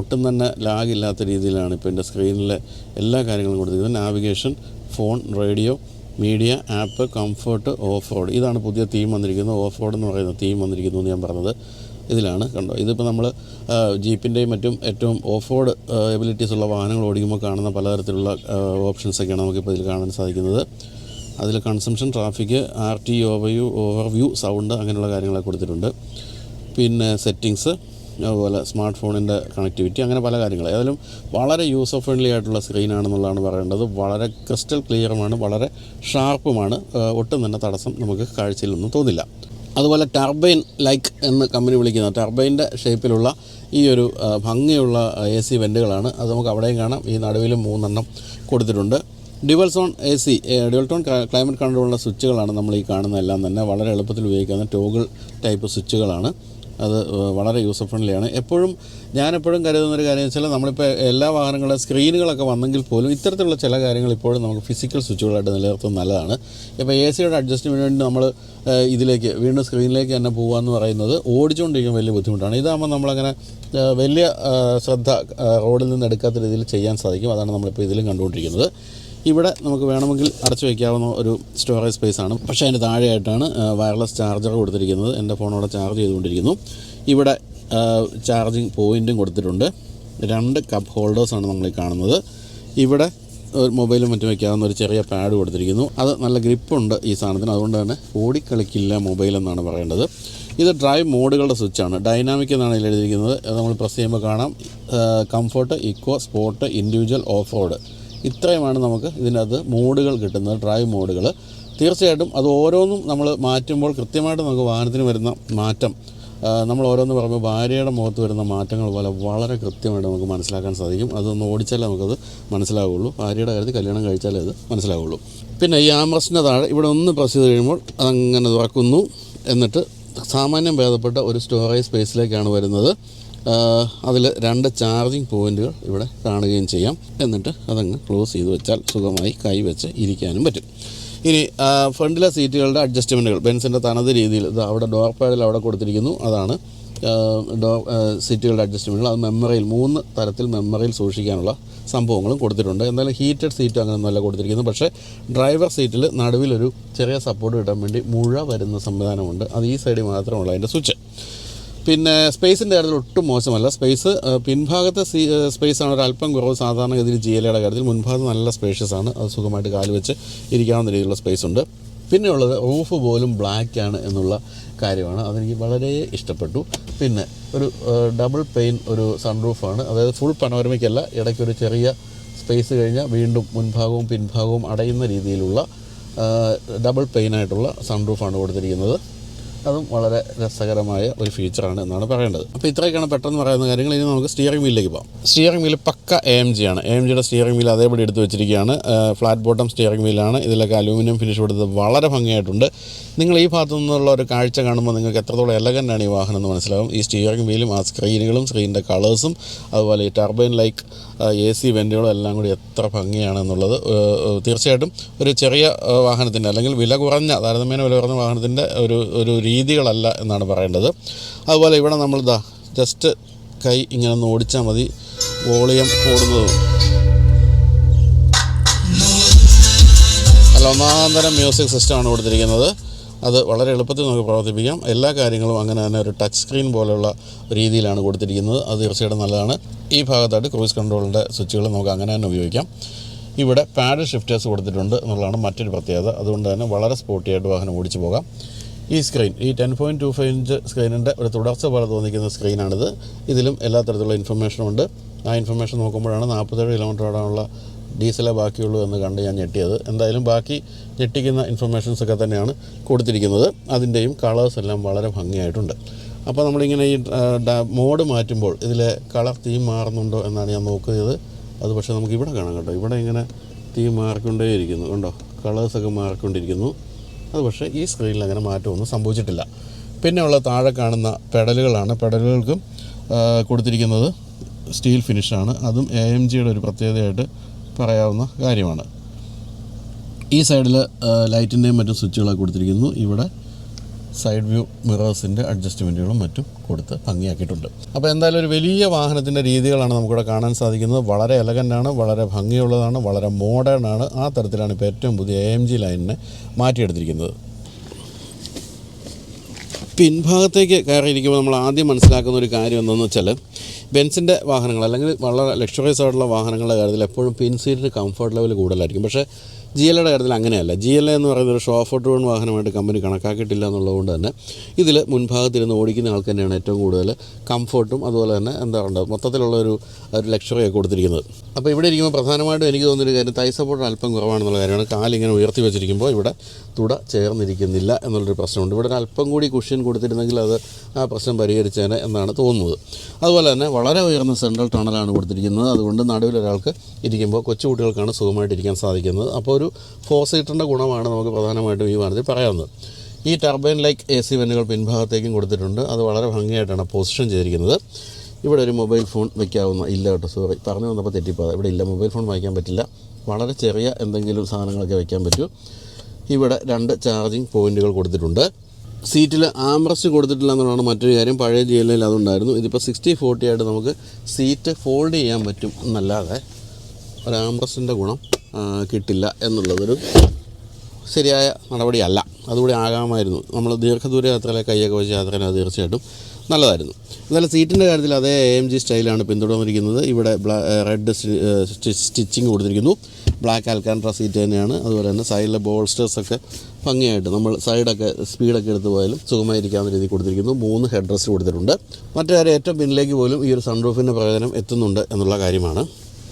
[SPEAKER 1] ഒട്ടും തന്നെ ലാഗില്ലാത്ത രീതിയിലാണ് ഇപ്പോൾ എന്റെ സ്ക്രീനിലെ എല്ലാ കാര്യങ്ങളും കൊടുത്തിരിക്കുന്നത്. Navigation phone radio media app comfort off road ഇതാണ് പുതിയ തീം വന്നിരിക്കുന്നത്. ഓഫ് റോഡ് എന്ന് പറയുന്ന തീം വന്നിരിക്കുന്നു എന്ന് ഞാൻ പറഞ്ഞത്. ഇതിലാണ് കണ്ടോ. ഇതിപ്പോൾ നമ്മൾ ജീപ്പിന്റെയും മറ്റും ഏറ്റവും ഓഫ് റോഡ് എബിലിറ്റീസ് ഉള്ള വാഹനങ്ങൾ ഓടിക്കുമ്പോൾ കാണുന്ന പലതരത്തിലുള്ള ഓപ്ഷൻസൊക്കെയാണ് നമുക്കിപ്പോൾ ഇതിൽ കാണാൻ സാധിക്കുന്നത്. അതിൽ consumption traffic R T overview overview sound അങ്ങനെയുള്ള കാര്യങ്ങളൊക്കെ കൊടുത്തിട്ടുണ്ട്. പിന്നെ സെറ്റിങ്സ് അതുപോലെ സ്മാർട്ട് ഫോണിന്റെ കണക്ടിവിറ്റി അങ്ങനെ പല കാര്യങ്ങൾ ഏതായാലും വളരെ യൂസർ ഫ്രണ്ട്ലി ആയിട്ടുള്ള സ്ക്രീനാണെന്നുള്ളതാണ് പറയേണ്ടത്. വളരെ ക്രിസ്റ്റൽ ക്ലിയറുമാണ് വളരെ ഷാർപ്പുമാണ് ഒട്ടും തന്നെ തടസ്സം നമുക്ക് കാഴ്ചയിലൊന്നും തോന്നില്ല. അതുപോലെ ടർബൈൻ ലൈക്ക് എന്ന് കമ്പനി വിളിക്കുന്ന ടർബൈന്റെ ഷേപ്പിലുള്ള ഈ ഒരു ഭംഗിയുള്ള എ സി വെന്റുകളാണ്. അത് നമുക്ക് അവിടെയും കാണാം. ഈ നടുവിലും മൂന്നെണ്ണം കൊടുത്തിട്ടുണ്ട്. Dual zone A C dual tone climate കൺട്രോളുള്ള സ്വിച്ചുകളാണ് നമ്മൾ ഈ കാണുന്ന എല്ലാം തന്നെ. വളരെ എളുപ്പത്തിൽ ഉപയോഗിക്കുന്ന ടോഗിൾ ടൈപ്പ് സ്വിച്ചുകളാണ്. അത് വളരെ യൂസർ ഫ്രണ്ട്ലിയാണ് എപ്പോഴും ഞാനെപ്പോഴും കരുതുന്ന ഒരു കാര്യം വെച്ചാൽ നമ്മളിപ്പോൾ എല്ലാ വാഹനങ്ങളും സ്ക്രീനുകളൊക്കെ വന്നെങ്കിൽ പോലും ഇത്തരത്തിലുള്ള ചില കാര്യങ്ങൾ ഇപ്പോഴും നമുക്ക് ഫിസിക്കൽ സ്വിച്ചുകളായിട്ട് നിലനിർത്തുന്നത് നല്ലതാണ്. ഇപ്പോൾ എ സിയുടെ അഡ്ജസ്റ്റ്മെന്റ് വേണ്ടി നമ്മൾ ഇതിലേക്ക് വീണ്ടും സ്ക്രീനിലേക്ക് തന്നെ പോകാമെന്ന് പറയുന്നത് ഓടിച്ചുകൊണ്ടിരിക്കാൻ വലിയ ബുദ്ധിമുട്ടാണ്. ഇതാകുമ്പോൾ നമ്മളങ്ങനെ വലിയ ശ്രദ്ധ റോഡിൽ നിന്ന് എടുക്കാത്ത രീതിയിൽ ചെയ്യാൻ സാധിക്കും. അതാണ് നമ്മളിപ്പോൾ ഇതിലും കണ്ടുകൊണ്ടിരിക്കുന്നത്. ഇവിടെ നമുക്ക് വേണമെങ്കിൽ അടച്ചു വയ്ക്കാവുന്ന ഒരു സ്റ്റോറേജ് സ്പേസ് ആണ്. പക്ഷേ അതിന്റെ താഴെയായിട്ടാണ് വയർലെസ് ചാർജർ കൊടുത്തിരിക്കുന്നത്. എന്റെ ഫോണോടെ ചാർജ് ചെയ്തുകൊണ്ടിരിക്കുന്നു. ഇവിടെ ചാർജിങ് പോയിന്റും കൊടുത്തിട്ടുണ്ട്. രണ്ട് കപ്പ് ഹോൾഡേഴ്സാണ് നമ്മൾ ഈ കാണുന്നത്. ഇവിടെ ഒരു മൊബൈലും മറ്റും വയ്ക്കാവുന്ന ഒരു ചെറിയ പാഡ് കൊടുത്തിരിക്കുന്നു. അത് നല്ല ഗ്രിപ്പുണ്ട് ഈ സാധനത്തിന്. അതുകൊണ്ട് തന്നെ ഓടിക്കളിക്കില്ല മൊബൈൽ എന്നാണ് പറയേണ്ടത്. ഇത് ഡ്രൈവ് മോഡുകളുടെ സ്വിച്ച് ആണ്. ഡൈനാമിക് എന്നാണ് ഇതിൽ എഴുതിയിരിക്കുന്നത്. നമ്മൾ പ്രസ് ചെയ്യുമ്പോൾ കാണാം. Comfort eco sport individual off road ഇത്രയുമാണ് നമുക്ക് ഇതിനകത്ത് മോഡുകൾ കിട്ടുന്നത് ഡ്രൈവ് മോഡുകൾ തീർച്ചയായിട്ടും അത് ഓരോന്നും നമ്മൾ മാറ്റുമ്പോൾ കൃത്യമായിട്ട് നമുക്ക് വാഹനത്തിന് വരുന്ന മാറ്റം നമ്മൾ ഓരോന്ന് പറയുമ്പോൾ ഭാര്യയുടെ മുഖത്ത് വരുന്ന മാറ്റങ്ങൾ പോലെ വളരെ കൃത്യമായിട്ട് നമുക്ക് മനസ്സിലാക്കാൻ സാധിക്കും. അതൊന്ന് ഓടിച്ചാലേ നമുക്കത് മനസ്സിലാവുള്ളൂ. ഭാര്യയുടെ കാര്യത്തിൽ കല്യാണം കഴിച്ചാലേ അത് മനസ്സിലാവുള്ളൂ. പിന്നെ ഈ ആമറസിന്റെ താഴെ ഇവിടെ ഒന്ന് പ്രസ് ചെയ്ത് കഴിയുമ്പോൾ അതങ്ങനെ തുറക്കുന്നു. എന്നിട്ട് സാമാന്യം ഭേദപ്പെട്ട ഒരു സ്റ്റോറേജ് സ്പേസിലേക്കാണ് വരുന്നത്. അതിൽ രണ്ട് ചാർജിങ് പോയിന്റുകൾ ഇവിടെ കാണുകയും ചെയ്യാം. എന്നിട്ട് അതങ്ങ് ക്ലോസ് ചെയ്ത് വെച്ചാൽ സുഖമായി കൈവച്ച് ഇരിക്കാനും പറ്റും. ഇനി ഫ്രണ്ടിലെ സീറ്റുകളുടെ അഡ്ജസ്റ്റ്മെന്റുകൾ ബെൻസിന്റെ തനത് രീതിയിൽ ഇത് അവിടെ ഡോർ പാഡിൽ അവിടെ കൊടുത്തിരിക്കുന്നു. അതാണ് ഡോ സീറ്റുകളുടെ അഡ്ജസ്റ്റ്മെന്റുകൾ അത് മെമ്മറിയിൽ മൂന്ന് തരത്തിൽ മെമ്മറിയിൽ സൂക്ഷിക്കാനുള്ള സംഭവങ്ങളും കൊടുത്തിട്ടുണ്ട്. എന്തായാലും ഹീറ്റഡ് സീറ്റ് അങ്ങനെയൊന്നുമല്ല കൊടുത്തിരിക്കുന്നത്. പക്ഷേ ഡ്രൈവർ സീറ്റിൽ നടുവിലൊരു ചെറിയ സപ്പോർട്ട് കിട്ടാൻ വേണ്ടി മുഴ വരുന്ന സംവിധാനമുണ്ട്. അത് ഈ സൈഡിൽ മാത്രമുള്ള അതിന്റെ സ്വിച്ച് പിന്നെ സ്പേസിന്റെ കാര്യത്തിൽ ഒട്ടും മോശമല്ല. സ്പേസ് പിൻഭാഗത്തെ സീ സ്പേസാണ്. ഒരു അല്പം കുറവ് സാധാരണഗതിയിൽ ജി എൽ കാര്യത്തിൽ മുൻഭാഗത്ത് നല്ല സ്പേഷ്യസ് ആണ്. അത് സുഖമായിട്ട് കാൽ വെച്ച് ഇരിക്കാവുന്ന രീതിയിലുള്ള സ്പേസ് ഉണ്ട്. പിന്നെയുള്ളത് റൂഫ് പോലും ബ്ലാക്ക് ആണ് എന്നുള്ള കാര്യമാണ്. അതെനിക്ക് വളരെ ഇഷ്ടപ്പെട്ടു. പിന്നെ ഒരു ഡബിൾ പെയിൻ ഒരു സൺ സൺറൂഫാണ് അതായത് ഫുൾ പനോരമയ്ക്കല്ല ഇടയ്ക്കൊരു ചെറിയ സ്പേസ് കഴിഞ്ഞാൽ വീണ്ടും മുൻഭാഗവും പിൻഭാഗവും അടയുന്ന രീതിയിലുള്ള ഡബിൾ പെയിനായിട്ടുള്ള സൺറൂഫാണ് കൊടുത്തിരിക്കുന്നത്. അതും വളരെ രസകരമായ ഒരു ഫീച്ചറാണ് എന്നാണ് പറയേണ്ടത്. അപ്പോൾ ഇത്രയൊക്കെയാണ് പെട്ടെന്ന് പറയുന്ന കാര്യങ്ങൾ. ഇനി നമുക്ക് സ്റ്റിയറിംഗ് വീലിലേക്ക് പോകാം. സ്റ്റിയറിംഗ് വീൽ പക്ക എ എം ജി ആണ്. എ എം ജിയുടെ സ്റ്റിയറിംഗ് വീൽ അതേപടി എടുത്ത് വെച്ചിരിക്കുകയാണ്. ഫ്ലാറ്റ് ബോട്ടം സ്റ്റിയറിംഗ് വീലാണ് ഇതിലൊക്കെ അലൂമിനിയം ഫിനിഷ് കൊടുത്തത് വളരെ ഭംഗിയായിട്ടുണ്ട്. നിങ്ങൾ ഈ ഭാഗത്തു നിന്നുള്ള ഒരു കാഴ്ച കാണുമ്പോൾ നിങ്ങൾക്ക് എത്രത്തോളം എലഗന്റാണ് ഈ വാഹനം എന്ന് മനസ്സിലാവും. ഈ സ്റ്റിയറിംഗ് വീലും ആ സ്ക്രീനുകളും സ്ക്രീനിന്റെ കളേഴ്സും അതുപോലെ ഈ ടർബൈൻ ലൈക്ക് എ സി വെന്റുകളും എല്ലാം കൂടി എത്ര ഭംഗിയാണെന്നുള്ളത് തീർച്ചയായിട്ടും ഒരു ചെറിയ വാഹനത്തിന്റെ അല്ലെങ്കിൽ വില കുറഞ്ഞ താരതമ്യേന വില കുറഞ്ഞ വാഹനത്തിന്റെ ഒരു ഒരു രീതികളല്ല എന്നാണ് പറയേണ്ടത്. അതുപോലെ ഇവിടെ നമ്മൾ ഇതാ ജസ്റ്റ് കൈ ഇങ്ങനെ ഒന്ന് ഓടിച്ചാൽ മതി. വോളിയം കൂടുന്നതും. അല്ല ഒന്നാം തരം മ്യൂസിക് സിസ്റ്റമാണ് കൊടുത്തിരിക്കുന്നത്. അത് വളരെ എളുപ്പത്തിൽ നമുക്ക് പ്രവർത്തിപ്പിക്കാം. എല്ലാ കാര്യങ്ങളും അങ്ങനെ തന്നെ ഒരു ടച്ച് സ്ക്രീൻ പോലെയുള്ള രീതിയിലാണ് കൊടുത്തിരിക്കുന്നത്. അത് തീർച്ചയായിട്ടും നല്ലതാണ്. ഈ ഭാഗത്തായിട്ട് ക്രൂസ് കൺട്രോളിന്റെ സ്വിച്ചുകൾ നമുക്ക് അങ്ങനെ തന്നെ ഉപയോഗിക്കാം. ഇവിടെ പാഡ് ഷിഫ്റ്റേഴ്സ് കൊടുത്തിട്ടുണ്ട് എന്നുള്ളതാണ് മറ്റൊരു പ്രത്യേകത. അതുകൊണ്ട് തന്നെ വളരെ സ്പോർട്ടിയായിട്ട് വാഹനം ഓടിച്ചു പോകാം. ഈ സ്ക്രീൻ ഈ ten point two five inch സ്ക്രീനിന്റെ ഒരു തുടർച്ച പോലെ തോന്നിക്കുന്ന സ്ക്രീനാണിത് ഇതിലും എല്ലാ തരത്തിലുള്ള ഇൻഫർമേഷനും ഉണ്ട്. ആ ഇൻഫർമേഷൻ നോക്കുമ്പോഴാണ് നാൽപ്പത്തേഴ് കിലോമീറ്റർ ഓടാനുള്ള ഡീസലേ ബാക്കിയുള്ളൂ എന്ന് കണ്ട് ഞാൻ ഞെട്ടിയത്. എന്തായാലും ബാക്കി ഞെട്ടിക്കുന്ന ഇൻഫർമേഷൻസ് ഒക്കെ തന്നെയാണ് കൊടുത്തിരിക്കുന്നത്. അതിന്റെയും കളേഴ്സ് എല്ലാം വളരെ ഭംഗിയായിട്ടുണ്ട്. അപ്പോൾ നമ്മളിങ്ങനെ ഈ മോഡ് മാറ്റുമ്പോൾ ഇതിലെ കളർ തീം മാറുന്നുണ്ടോ എന്നാണ് ഞാൻ നോക്കിയത് അത് പക്ഷേ നമുക്ക് ഇവിടെ കാണാം കേട്ടോ. ഇവിടെ ഇങ്ങനെ തീം മാറിക്കൊണ്ടേയിരിക്കുന്നു. കണ്ടോ? കളേഴ്സൊക്കെ മാറിക്കൊണ്ടിരിക്കുന്നു. അത് പക്ഷേ ഈ സ്ക്രീനിൽ അങ്ങനെ മാറ്റമൊന്നും സംഭവിച്ചിട്ടില്ല. പിന്നെയുള്ള താഴെ കാണുന്ന പെഡലുകളാണ് പെഡലുകൾക്കും കൊടുത്തിരിക്കുന്നത് സ്റ്റീൽ ഫിനിഷാണ് അതും എ എം ജിയുടെ ഒരു പ്രത്യേകതയായിട്ട് പറയാവുന്ന കാര്യമാണ്. ഈ സൈഡിൽ ലൈറ്റിന്റെയും മറ്റും സ്വിച്ചുകളൊക്കെ കൊടുത്തിരിക്കുന്നു ഇവിടെ സൈഡ് വ്യൂ മിറേഴ്സിന്റെ അഡ്ജസ്റ്റ്മെന്റുകളും മറ്റും കൊടുത്ത് ഭംഗിയാക്കിയിട്ടുണ്ട്. അപ്പോൾ എന്തായാലും ഒരു വലിയ വാഹനത്തിന്റെ രീതികളാണ് നമുക്കിവിടെ കാണാൻ സാധിക്കുന്നത്. വളരെ എലഗന്റാണ് വളരെ ഭംഗിയുള്ളതാണ് വളരെ മോഡേൺ ആണ്. ആ തരത്തിലാണ് ഇപ്പോൾ ഏറ്റവും പുതിയ എ എം ജി ലൈനിനെ മാറ്റിയെടുത്തിരിക്കുന്നത്. പിൻഭാഗത്തേക്ക് കയറിയിരിക്കുമ്പോൾ നമ്മൾ ആദ്യം മനസ്സിലാക്കുന്ന ഒരു കാര്യം എന്തെന്ന് വെച്ചാൽ ബെൻസിന്റെ വാഹനങ്ങൾ അല്ലെങ്കിൽ വളരെ ലക്ഷറീസ് ആയിട്ടുള്ള വാഹനങ്ങളുടെ കാര്യത്തിൽ എപ്പോഴും പിൻ സീറ്റിന് കംഫർട്ട് ലെവൽ കൂടുതലായിരിക്കും. പക്ഷേ ജി എല്ലയുടെ കാര്യത്തിൽ അങ്ങനെയല്ല. ജി എൽ എന്ന് പറയുന്ന ഒരു ഷോ ഓഫ് ഡ്രോൺ വാഹനമായിട്ട് കമ്പനി കണക്കാക്കിയിട്ടില്ല എന്നുള്ളതുകൊണ്ട് തന്നെ ഇതിൽ മുൻഭാഗത്തിരുന്ന് ഓടിക്കുന്ന ആൾക്ക് തന്നെയാണ് ഏറ്റവും കൂടുതൽ കംഫർട്ടും അതുപോലെ തന്നെ എന്താ ഉണ്ട് മൊത്തത്തിലുള്ള ഒരു ഒരു ലക്ഷറിയൊക്കെ കൊടുത്തിരിക്കുന്നത്. അപ്പോൾ ഇവിടെ ഇരിക്കുമ്പോൾ പ്രധാനമായിട്ടും എനിക്ക് തോന്നുന്നൊരു കാര്യം തൈ സപ്പോർട്ട് അല്പം കുറവാണെന്നുള്ള കാര്യമാണ്. കാലിങ്ങനെ ഉയർത്തി വെച്ചിരിക്കുമ്പോൾ ഇവിടെ തുട ചേർന്നിരിക്കുന്നില്ല എന്നുള്ളൊരു പ്രശ്നമുണ്ട്. ഇവിടെ അല്പം കൂടി കുഷ്യൻ കൊടുത്തിരുന്നെങ്കിൽ അത് ആ പ്രശ്നം പരിഹരിച്ചേനെ എന്നാണ് തോന്നുന്നത്. അതുപോലെ തന്നെ വളരെ ഉയർന്ന സെൻട്രൽ ടണലാണ് കൊടുത്തിരിക്കുന്നത്. അതുകൊണ്ട് നടുവിൽ ഒരാൾക്ക് ഇരിക്കുമ്പോൾ കൊച്ചുകുട്ടികൾക്കാണ് സുഖമായിട്ട് ഇരിക്കാൻ സാധിക്കുന്നത്. അപ്പോൾ ഒരു ഫോർ സീറ്ററിന്റെ ഗുണമാണ് നമുക്ക് പ്രധാനമായിട്ടും ഈ വാഹനത്തിൽ പറയാവുന്നത്. ഈ ടർബൈൻ ലൈക്ക് എ സി വെന്നുകൾ പിൻഭാഗത്തേക്കും കൊടുത്തിട്ടുണ്ട്. അത് വളരെ ഭംഗിയായിട്ടാണ് പൊസിഷൻ ചെയ്തിരിക്കുന്നത്. ഇവിടെ ഒരു മൊബൈൽ ഫോൺ വയ്ക്കാവുന്ന ഇല്ല കേട്ടോ സോറി പറഞ്ഞു വന്നപ്പോൾ തെറ്റിപ്പോ ഇവിടെ ഇല്ല മൊബൈൽ ഫോൺ വായിക്കാൻ പറ്റില്ല. വളരെ ചെറിയ എന്തെങ്കിലും സാധനങ്ങളൊക്കെ വയ്ക്കാൻ പറ്റൂ. ഇവിടെ രണ്ട് ചാർജിങ് പോയിന്റുകൾ കൊടുത്തിട്ടുണ്ട്. സീറ്റിൽ ആംറസ്റ്റ് കൊടുത്തിട്ടില്ല എന്നുള്ളതാണ് മറ്റൊരു കാര്യം. പഴയ ജി എൽ എൽ അതുണ്ടായിരുന്നു. ഇതിപ്പോൾ സിക്സ്റ്റി ഫോർട്ടി ആയിട്ട് നമുക്ക് സീറ്റ് ഫോൾഡ് ചെയ്യാൻ പറ്റും എന്നല്ലാതെ ഒരു ആംബ്രസിന്റെ ഗുണം കിട്ടില്ല എന്നുള്ളതൊരു ശരിയായ നടപടിയല്ല. അതുകൂടി ആകാമായിരുന്നു. നമ്മൾ ദീർഘദൂര യാത്രയിലെ കൈയൊക്കെ വെച്ച് യാത്രയിൽ അത് തീർച്ചയായിട്ടും നല്ലതായിരുന്നു. എന്നാലും സീറ്റിന്റെ കാര്യത്തിൽ അതേ എ എം ജി സ്റ്റൈലാണ് പിന്തുടർന്നിരിക്കുന്നത്. ഇവിടെ റെഡ് സ്റ്റിച്ചിങ് കൊടുത്തിരിക്കുന്നു. ബ്ലാക്ക് ആൽക്കാൻട്ര സീറ്റ് തന്നെയാണ്. അതുപോലെ തന്നെ സൈഡിലെ ബോൾസ്റ്റേഴ്സൊക്കെ ഭംഗിയായിട്ട് നമ്മൾ സൈഡൊക്കെ സ്പീഡൊക്കെ എടുത്ത് പോയാലും സുഖമായിരിക്കാവുന്ന രീതിയിൽ കൊടുത്തിരിക്കുന്നു. മൂന്ന് ഹെഡ് റെസ്റ്റ് കൊടുത്തിട്ടുണ്ട്. മറ്റേ കാര്യം ഏറ്റവും പിന്നിലേക്ക് പോലും ഈ ഒരു സൺറൂഫിന്റെ പ്രയോജനം എത്തുന്നുണ്ട് എന്നുള്ള കാര്യമാണ്.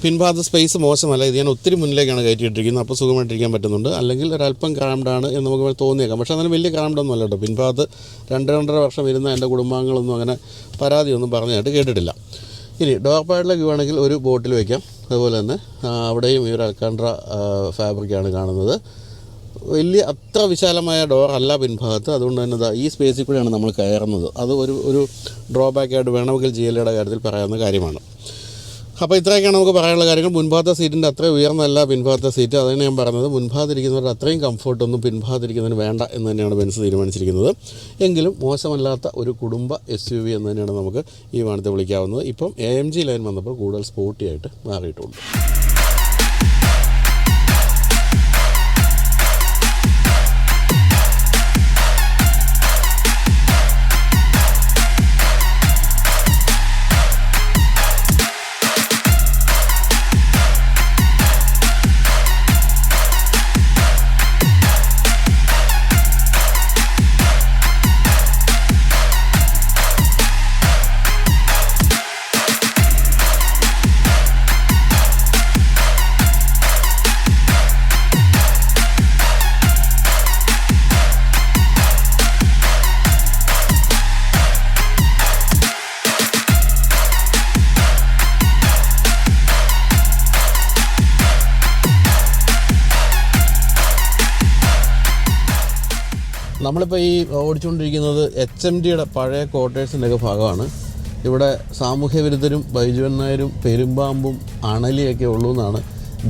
[SPEAKER 1] പിൻഭാഗത്ത് സ്പേസ് മോശമല്ല. ഇത് ഞാൻ ഒത്തിരി മുന്നിലേക്കാണ് കയറ്റിയിട്ടിരിക്കുന്നത്. അപ്പോൾ സുഖമായിട്ടിരിക്കാൻ പറ്റുന്നുണ്ട്. അല്ലെങ്കിൽ ഒരല്പം ക്രാംഡാണ് എന്ന് നമുക്ക് തോന്നിയേക്കാം. പക്ഷേ അങ്ങനെ വലിയ ക്രാംഡൊന്നും അല്ല കേട്ടോ. പിൻഭാഗത്ത് രണ്ട് രണ്ടര വർഷം ഇരുന്ന എന്റെ കുടുംബാംഗങ്ങളൊന്നും അങ്ങനെ പരാതിയൊന്നും പറഞ്ഞതായിട്ട് കേട്ടിട്ടില്ല. ഇനി ഡോർ പാഡിലേക്ക് വേണമെങ്കിൽ ഒരു ബോട്ടിൽ വയ്ക്കാം അതുപോലെ തന്നെ അവിടെയും ഈ ഒരു അൽക്കാൻഡ്ര ഫാബ്രിക്കാണ് കാണുന്നത്. വലിയ അത്ര വിശാലമായ ഡോർ അല്ല പിൻഭാഗത്ത്. അതുകൊണ്ട് തന്നെ ഈ സ്പേസിൽ കൂടെയാണ് നമ്മൾ കയറുന്നത്. അത് ഒരു ഒരു ഡ്രോബാക്ക് ആയിട്ട് വേണമെങ്കിൽ ജി എൽ കാര്യത്തിൽ പറയാവുന്ന കാര്യമാണ്. അപ്പോൾ ഇത്രയൊക്കെയാണ് നമുക്ക് പറയാനുള്ള കാര്യങ്ങൾ. മുൻഭാഗത്തെ സീറ്റിന്റെ അത്രയും ഉയർന്നല്ല പിൻഭാഗത്തെ സീറ്റ്. അതാണ് ഞാൻ പറഞ്ഞത്. മുൻഭാഗത്തിരിക്കുന്നവരുടെ അത്രയും കംഫർട്ടൊന്നും പിൻഭാഗത്തിരിക്കുന്നതിന് വേണ്ട എന്ന് തന്നെയാണ് ബെൻസ് തീരുമാനിച്ചിരിക്കുന്നത്. എങ്കിലും മോശമല്ലാത്ത ഒരു കുടുംബ എസ് യു വി എന്ന് തന്നെയാണ് നമുക്ക് ഈ വാഹനത്തെ വിളിക്കാവുന്നത്. ഇപ്പം എ എം ജി ലൈൻ വന്നപ്പോൾ കൂടുതൽ സ്പോർട്ടി ആയിട്ട് മാറിയിട്ടുണ്ട്. നമ്മളിപ്പോൾ ഈ ഓടിച്ചുകൊണ്ടിരിക്കുന്നത് എച്ച് എം ഡിയുടെ പഴയ ക്വാർട്ടേഴ്സിന്റെയൊക്കെ ഭാഗമാണ്. ഇവിടെ സാമൂഹ്യ വിരുദ്ധരും ബൈജുവൻ നായരും പെരുമ്പാമ്പും അണലിയൊക്കെ ഉള്ളൂ എന്നാണ്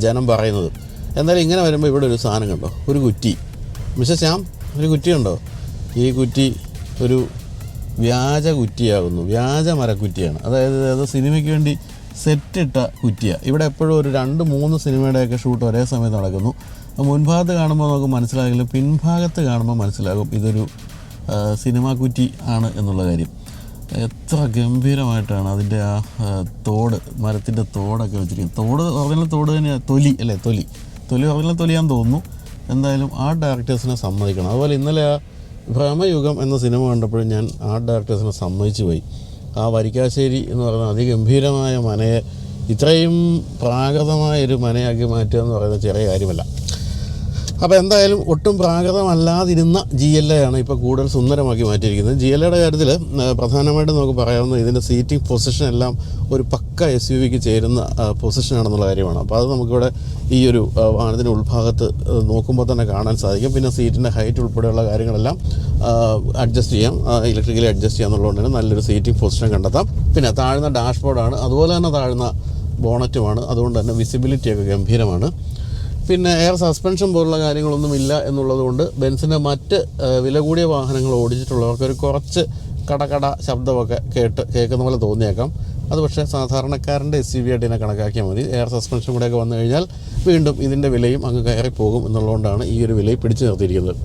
[SPEAKER 1] ജനം പറയുന്നത്. എന്നാലും ഇങ്ങനെ വരുമ്പോൾ ഇവിടെ ഒരു സാധനം കണ്ടോ? ഒരു കുറ്റി. മിസ്റ്റർ ശ്യാം ഒരു കുറ്റി ഉണ്ടോ ഈ കുറ്റി ഒരു വ്യാജ കുറ്റിയാകുന്നു. വ്യാജ മരക്കുറ്റിയാണ്. അതായത് അത് സിനിമയ്ക്ക് വേണ്ടി സെറ്റിട്ട കുറ്റിയാണ് ഇവിടെ എപ്പോഴും ഒരു രണ്ട് മൂന്ന് സിനിമയുടെയൊക്കെ ഷൂട്ട് ഒരേ സമയത്ത് നടക്കുന്നു. മുൻഭാഗത്ത് കാണുമ്പോൾ നമുക്ക് മനസ്സിലാകില്ല പിൻഭാഗത്ത് കാണുമ്പോൾ മനസ്സിലാകും ഇതൊരു സിനിമ കുറ്റി ആണ് എന്നുള്ള കാര്യം. എത്ര ഗംഭീരമായിട്ടാണ് അതിന്റെ ആ തോട് മരത്തിന്റെ തോടൊക്കെ വെച്ചിരിക്കുന്നത്. തോട് ഒറിജിനൽ തോട് തന്നെയാണ് തൊലി അല്ലേ? തൊലി. തൊലി ഒറിജിനൽ തൊലിയാന്ന് തോന്നുന്നു. എന്തായാലും ആ ഡയറക്ടേഴ്സിനെ സമ്മതിക്കണം. അതുപോലെ ഇന്നലെ ആ ഭ്രമയുഗം എന്ന സിനിമ കണ്ടപ്പോഴും ഞാൻ ആ ഡയറക്ടേഴ്സിനെ സമ്മതിച്ചു പോയി. ആ വരിക്കാശ്ശേരി എന്ന് പറയുന്ന അതിഗംഭീരമായ മനയെ ഇത്രയും പ്രാകൃതമായ ഒരു മനയാക്കി മാറ്റുക എന്ന് പറയുന്നത് ചെറിയ കാര്യമല്ല. അപ്പോൾ എന്തായാലും ഒട്ടും പ്രാകൃതമല്ലാതിരുന്ന ജി എൽ എ ആണ് ഇപ്പോൾ കൂടുതൽ സുന്ദരമാക്കി മാറ്റിയിരിക്കുന്നത്. ജി എൽ എയുടെ കാര്യത്തിൽ പ്രധാനമായിട്ടും നമുക്ക് പറയാവുന്ന ഇതിന്റെ സീറ്റിംഗ് പൊസിഷൻ എല്ലാം ഒരു പക്ക എസ് യു വിക്ക് ചേരുന്ന പൊസിഷനാണെന്നുള്ള കാര്യമാണ്. അപ്പോൾ അത് നമുക്കിവിടെ ഈ ഒരു വാഹനത്തിന്റെ ഉൾഭാഗത്ത് നോക്കുമ്പോൾ തന്നെ കാണാൻ സാധിക്കും. പിന്നെ സീറ്റിന്റെ ഹൈറ്റ് ഉൾപ്പെടെയുള്ള കാര്യങ്ങളെല്ലാം അഡ്ജസ്റ്റ് ചെയ്യാം. ഇലക്ട്രിക്കലി അഡ്ജസ്റ്റ് ചെയ്യാന്നുള്ളതുകൊണ്ട് തന്നെ നല്ലൊരു സീറ്റിംഗ് പൊസിഷൻ കണ്ടെത്താം. പിന്നെ താഴ്ന്ന ഡാഷ്ബോർഡാണ് അതുപോലെ തന്നെ താഴ്ന്ന ബോണറ്റുമാണ് അതുകൊണ്ട് തന്നെ വിസിബിലിറ്റിയൊക്കെ ഗംഭീരമാണ്. പിന്നെ എയർ സസ്പെൻഷൻ പോലുള്ള കാര്യങ്ങളൊന്നും ഇല്ല എന്നുള്ളത് കൊണ്ട് ബെൻസിന്റെ മറ്റ് വില കൂടിയ വാഹനങ്ങൾ ഓടിച്ചിട്ടുള്ളവർക്ക് ഒരു കുറച്ച് കടകട ശബ്ദമൊക്കെ കേട്ട് കേൾക്കുന്ന പോലെ തോന്നിയേക്കാം. അത് പക്ഷേ സാധാരണക്കാരന്റെ എസ് സി ആയിട്ട് ഇതിനെ കണക്കാക്കിയാൽ മതി. എയർ സസ്പെൻഷൻ കൂടെയൊക്കെ വന്നു കഴിഞ്ഞാൽ വീണ്ടും ഇതിന്റെ വിലയും അങ്ങ് കയറിപ്പോകും പോകും എന്നുള്ളതുകൊണ്ടാണ് ഈ ഒരു വിലയിൽ പിടിച്ചു നിർത്തിയിരിക്കുന്നത്.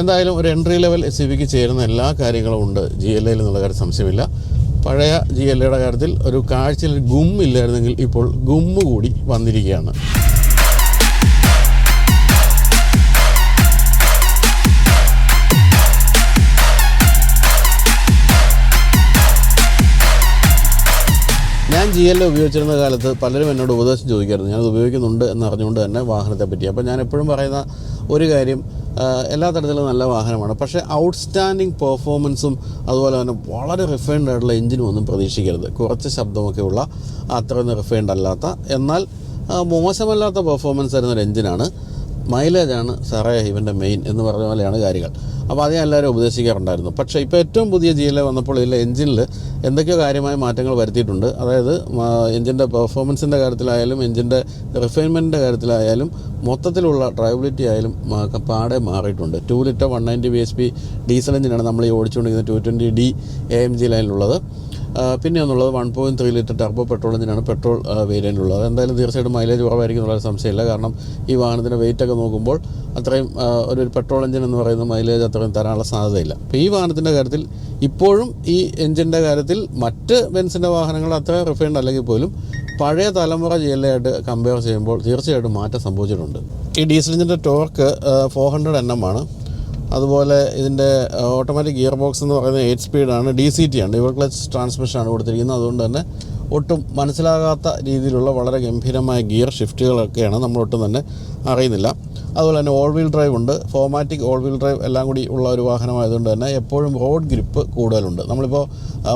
[SPEAKER 1] എന്തായാലും ഒരു എൻട്രി ലെവൽ എസ് സി ചേരുന്ന എല്ലാ കാര്യങ്ങളും ഉണ്ട്. ജി എൽ എയിൽ എന്നുള്ള കാര്യം സംശയമില്ല. പഴയ ജി എൽ എയുടെ കാര്യത്തിൽ ഒരു കാഴ്ചയിൽ ഗും ഇല്ലായിരുന്നെങ്കിൽ ഇപ്പോൾ ഗും കൂടി വന്നിരിക്കുകയാണ്. ജി എൽ ഉപയോഗിച്ചിരുന്ന കാലത്ത് പലരും എന്നോട് ഉപദേശം ചോദിക്കായിരുന്നു. ഞാനത് ഉപയോഗിക്കുന്നുണ്ട് എന്ന് അറിഞ്ഞുകൊണ്ട് തന്നെ വാഹനത്തെ പറ്റി. അപ്പോൾ ഞാൻ എപ്പോഴും പറയുന്ന ഒരു കാര്യം എല്ലാ തരത്തിലും നല്ല വാഹനമാണ്. പക്ഷേ ഔട്ട്സ്റ്റാൻഡിങ് പെർഫോമൻസും അതുപോലെ തന്നെ വളരെ റിഫൈൻഡ് ആയിട്ടുള്ള എഞ്ചിനും ഒന്നും പ്രതീക്ഷിക്കരുത്. കുറച്ച് ശബ്ദമൊക്കെ ഉള്ള അത്രയൊന്നും റിഫൈൻഡ് അല്ലാത്ത എന്നാൽ മോശമല്ലാത്ത പെർഫോമൻസ് തരുന്ന ഒരു എഞ്ചിനാണ് മൈലേജാണ് സാറേ ഇവന്റെ മെയിൻ എന്ന് പറഞ്ഞ പോലെയാണ് കാര്യങ്ങൾ. അപ്പോൾ അത് ഞാൻ എല്ലാവരും ഉപദേശിക്കാറുണ്ടായിരുന്നു. പക്ഷേ ഇപ്പോൾ ഏറ്റവും പുതിയ ജി എൽ വന്നപ്പോൾ ഇതിലെ എഞ്ചിനിൽ എന്തൊക്കെയോ കാര്യമായ മാറ്റങ്ങൾ വരുത്തിയിട്ടുണ്ട്. അതായത് എഞ്ചിന്റെ പെർഫോമൻസിന്റെ കാര്യത്തിലായാലും എഞ്ചിന്റെ റിഫൈൻമെന്റിന്റെ കാര്യത്തിലായാലും മൊത്തത്തിലുള്ള ഡ്രൈവബിലിറ്റി ആയാലും പാടെ മാറിയിട്ടുണ്ട്. Two litre one ninety B S P diesel എഞ്ചിനാണ് നമ്മൾ ഈ ഓടിച്ചുകൊണ്ടിരിക്കുന്നത് two twenty D A M G ലൈനിലുള്ളത് പിന്നെ ഒന്നുള്ളത് one point three litre turbo petrol എഞ്ചിനാണ് പെട്രോൾ വേരിയന്റുള്ളത് എന്തായാലും തീർച്ചയായിട്ടും മൈലേജ് കുറവായിരിക്കും എന്നുള്ള സംശയമില്ല. കാരണം ഈ വാഹനത്തിന്റെ വെയിറ്റ് ഒക്കെ നോക്കുമ്പോൾ അത്രയും ഒരു പെട്രോൾ എഞ്ചിൻ എന്ന് പറയുന്ന മൈലേജ് അത്രയും തരാനുള്ള സാധ്യതയില്ല. അപ്പോൾ ഈ വാഹനത്തിന്റെ കാര്യത്തിൽ ഇപ്പോഴും ഈ എഞ്ചിന്റെ കാര്യത്തിൽ മറ്റ് ബെൻസിന്റെ വാഹനങ്ങൾ അത്ര റിഫൈൻഡ് അല്ലെങ്കിൽ പോലും പഴയ തലമുറ ജി എൽ കമ്പയർ ചെയ്യുമ്പോൾ തീർച്ചയായിട്ടും മാറ്റം സംഭവിച്ചിട്ടുണ്ട്. ഈ ഡീസൽ എഞ്ചിന്റെ torque four hundred N M ആണ്. അതുപോലെ ഇതിന്റെ ഓട്ടോമാറ്റിക് ഗിയർ ബോക്സ് എന്ന് പറയുന്നത് എയ്റ്റ് സ്പീഡാണ് ഡി സി ടി ആണ് ഡിവർ ക്ലച്ച് ട്രാൻസ്മിഷനാണ് കൊടുത്തിരിക്കുന്നത്. അതുകൊണ്ട് തന്നെ ഒട്ടും മനസ്സിലാകാത്ത രീതിയിലുള്ള വളരെ ഗംഭീരമായ ഗിയർ ഷിഫ്റ്റുകളൊക്കെയാണ് നമ്മളൊട്ടും തന്നെ അറിയുന്നില്ല. അതുപോലെ തന്നെ ഓൾ വീൽ ഡ്രൈവ് ഉണ്ട്. ഫോമാറ്റിക് ഓൾ വീൽ ഡ്രൈവ് എല്ലാം കൂടി ഉള്ള ഒരു വാഹനമായതുകൊണ്ട് തന്നെ എപ്പോഴും റോഡ് ഗ്രിപ്പ് കൂടുതലുണ്ട്. നമ്മളിപ്പോൾ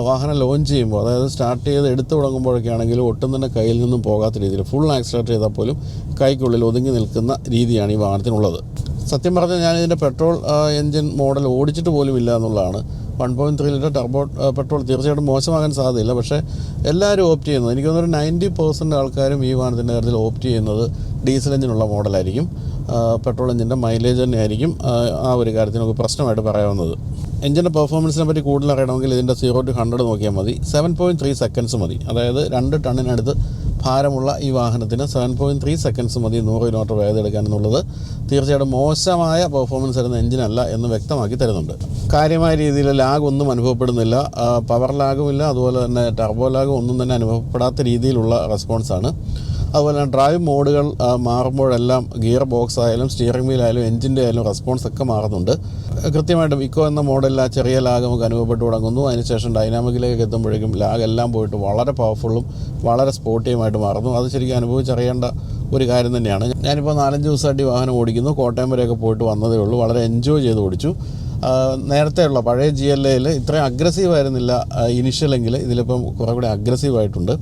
[SPEAKER 1] വാഹനം ലോഞ്ച് ചെയ്യുമ്പോൾ അതായത് സ്റ്റാർട്ട് ചെയ്ത് എടുത്തു തുടങ്ങുമ്പോഴൊക്കെ ആണെങ്കിലും ഒട്ടും തന്നെ കയ്യിൽ നിന്നും പോകാത്ത രീതിയിൽ ഫുൾ ആക്സിലേറ്റ് ചെയ്താൽ പോലും കൈക്കുള്ളിൽ ഒതുങ്ങി നിൽക്കുന്ന രീതിയാണ് ഈ വാഹനത്തിനുള്ളത്. സത്യം പറഞ്ഞാൽ ഞാൻ ഇതിന്റെ പെട്രോൾ എൻജിൻ മോഡൽ ഓടിച്ചിട്ട് പോലും ഇല്ല എന്നുള്ളതാണ്. One point three litre turbo petrol തീർച്ചയായിട്ടും മോശമാകാൻ സാധ്യതയില്ല. പക്ഷേ എല്ലാവരും ഓപ്റ്റ് ചെയ്യുന്നത് എനിക്ക് തോന്നുന്നു നയന്റി പെർസെന്റ് ആൾക്കാരും ഈ വാഹനത്തിന്റെ കാര്യത്തിൽ ഓപ്റ്റ് ചെയ്യുന്നത് ഡീസൽ എഞ്ചിനുള്ള മോഡലായിരിക്കും. പെട്രോൾ എഞ്ചിന്റെ മൈലേജ് തന്നെയായിരിക്കും ആ, ആ ഒരു കാര്യത്തിൽ നമുക്ക് പ്രശ്നമായിട്ട് പറയാവുന്നത്. എഞ്ചിന്റെ പെർഫോമൻസിനെ പറ്റി കൂടുതൽ അറിയണമെങ്കിൽ ഇതിന്റെ സീറോ ടു ഹൺഡ്രഡ് നോക്കിയാൽ മതി. സെവൻ പോയിന്റ് ത്രീ സെക്കൻഡ്സ് മതി. അതായത് രണ്ട് ടണ്ണിനടുത്ത് ഭാരമുള്ള ഈ വാഹനത്തിന് സെവൻ പോയിന്റ് ത്രീ സെക്കൻഡ്സ് മതി. നൂറ് കിലോമീറ്റർ വേഗത എടുക്കാൻ എന്നുള്ളത് തീർച്ചയായിട്ടും മോശമായ പെർഫോമൻസ് തരുന്ന എഞ്ചിനല്ല എന്ന് വ്യക്തമാക്കി തരുന്നുണ്ട്. കാര്യമായ രീതിയിൽ ലാഗ് ഒന്നും അനുഭവപ്പെടുന്നില്ല. പവർ ലാഗും ഇല്ല. അതുപോലെ തന്നെ ടർബോ ലാഗും ഒന്നും തന്നെ അനുഭവപ്പെടാത്ത രീതിയിലുള്ള റെസ്പോൺസാണ് അതുപോലെ ഡ്രൈവ് മോഡുകൾ മാറുമ്പോഴെല്ലാം ഗിയർ ബോക്സ് ആയാലും സ്റ്റിയറിംഗ് വീൽ ആയാലും എഞ്ചിന്റെ ആയാലും റെസ്പോൺസ് ഒക്കെ മാറുന്നുണ്ട്. കൃത്യമായിട്ടും ഇക്കോ എന്ന മോഡലിൽ ആ ചെറിയ ലാഗ് നമുക്ക് അനുഭവപ്പെട്ടു തുടങ്ങുന്നു. അതിനുശേഷം ഡൈനാമിക്കിലേക്ക് എത്തുമ്പോഴേക്കും ലാഗ് എല്ലാം പോയിട്ട് വളരെ പവർഫുള്ളും വളരെ സ്പോർട്ടീവുമായിട്ട് മാറുന്നു. അത് ശരിക്കും അനുഭവിച്ചറിയേണ്ട ഒരു കാര്യം തന്നെയാണ്. ഞാനിപ്പോൾ നാലഞ്ച് ദിവസമായിട്ട് വാഹനം ഓടിക്കുന്നു. കോട്ടയം വരെയൊക്കെ പോയിട്ട് വന്നതേ ഉള്ളൂ. വളരെ എൻജോയ് ചെയ്ത് ഓടിച്ചു. നേരത്തെയുള്ള പഴയ ജി എൽ എയിൽ ഇത്രയും അഗ്രസീവ് ആയിരുന്നില്ല ഇനിഷ്യലെങ്കിൽ ഇതിലിപ്പം കുറേ കൂടി അഗ്രസീവ് ആയിട്ടുണ്ട്.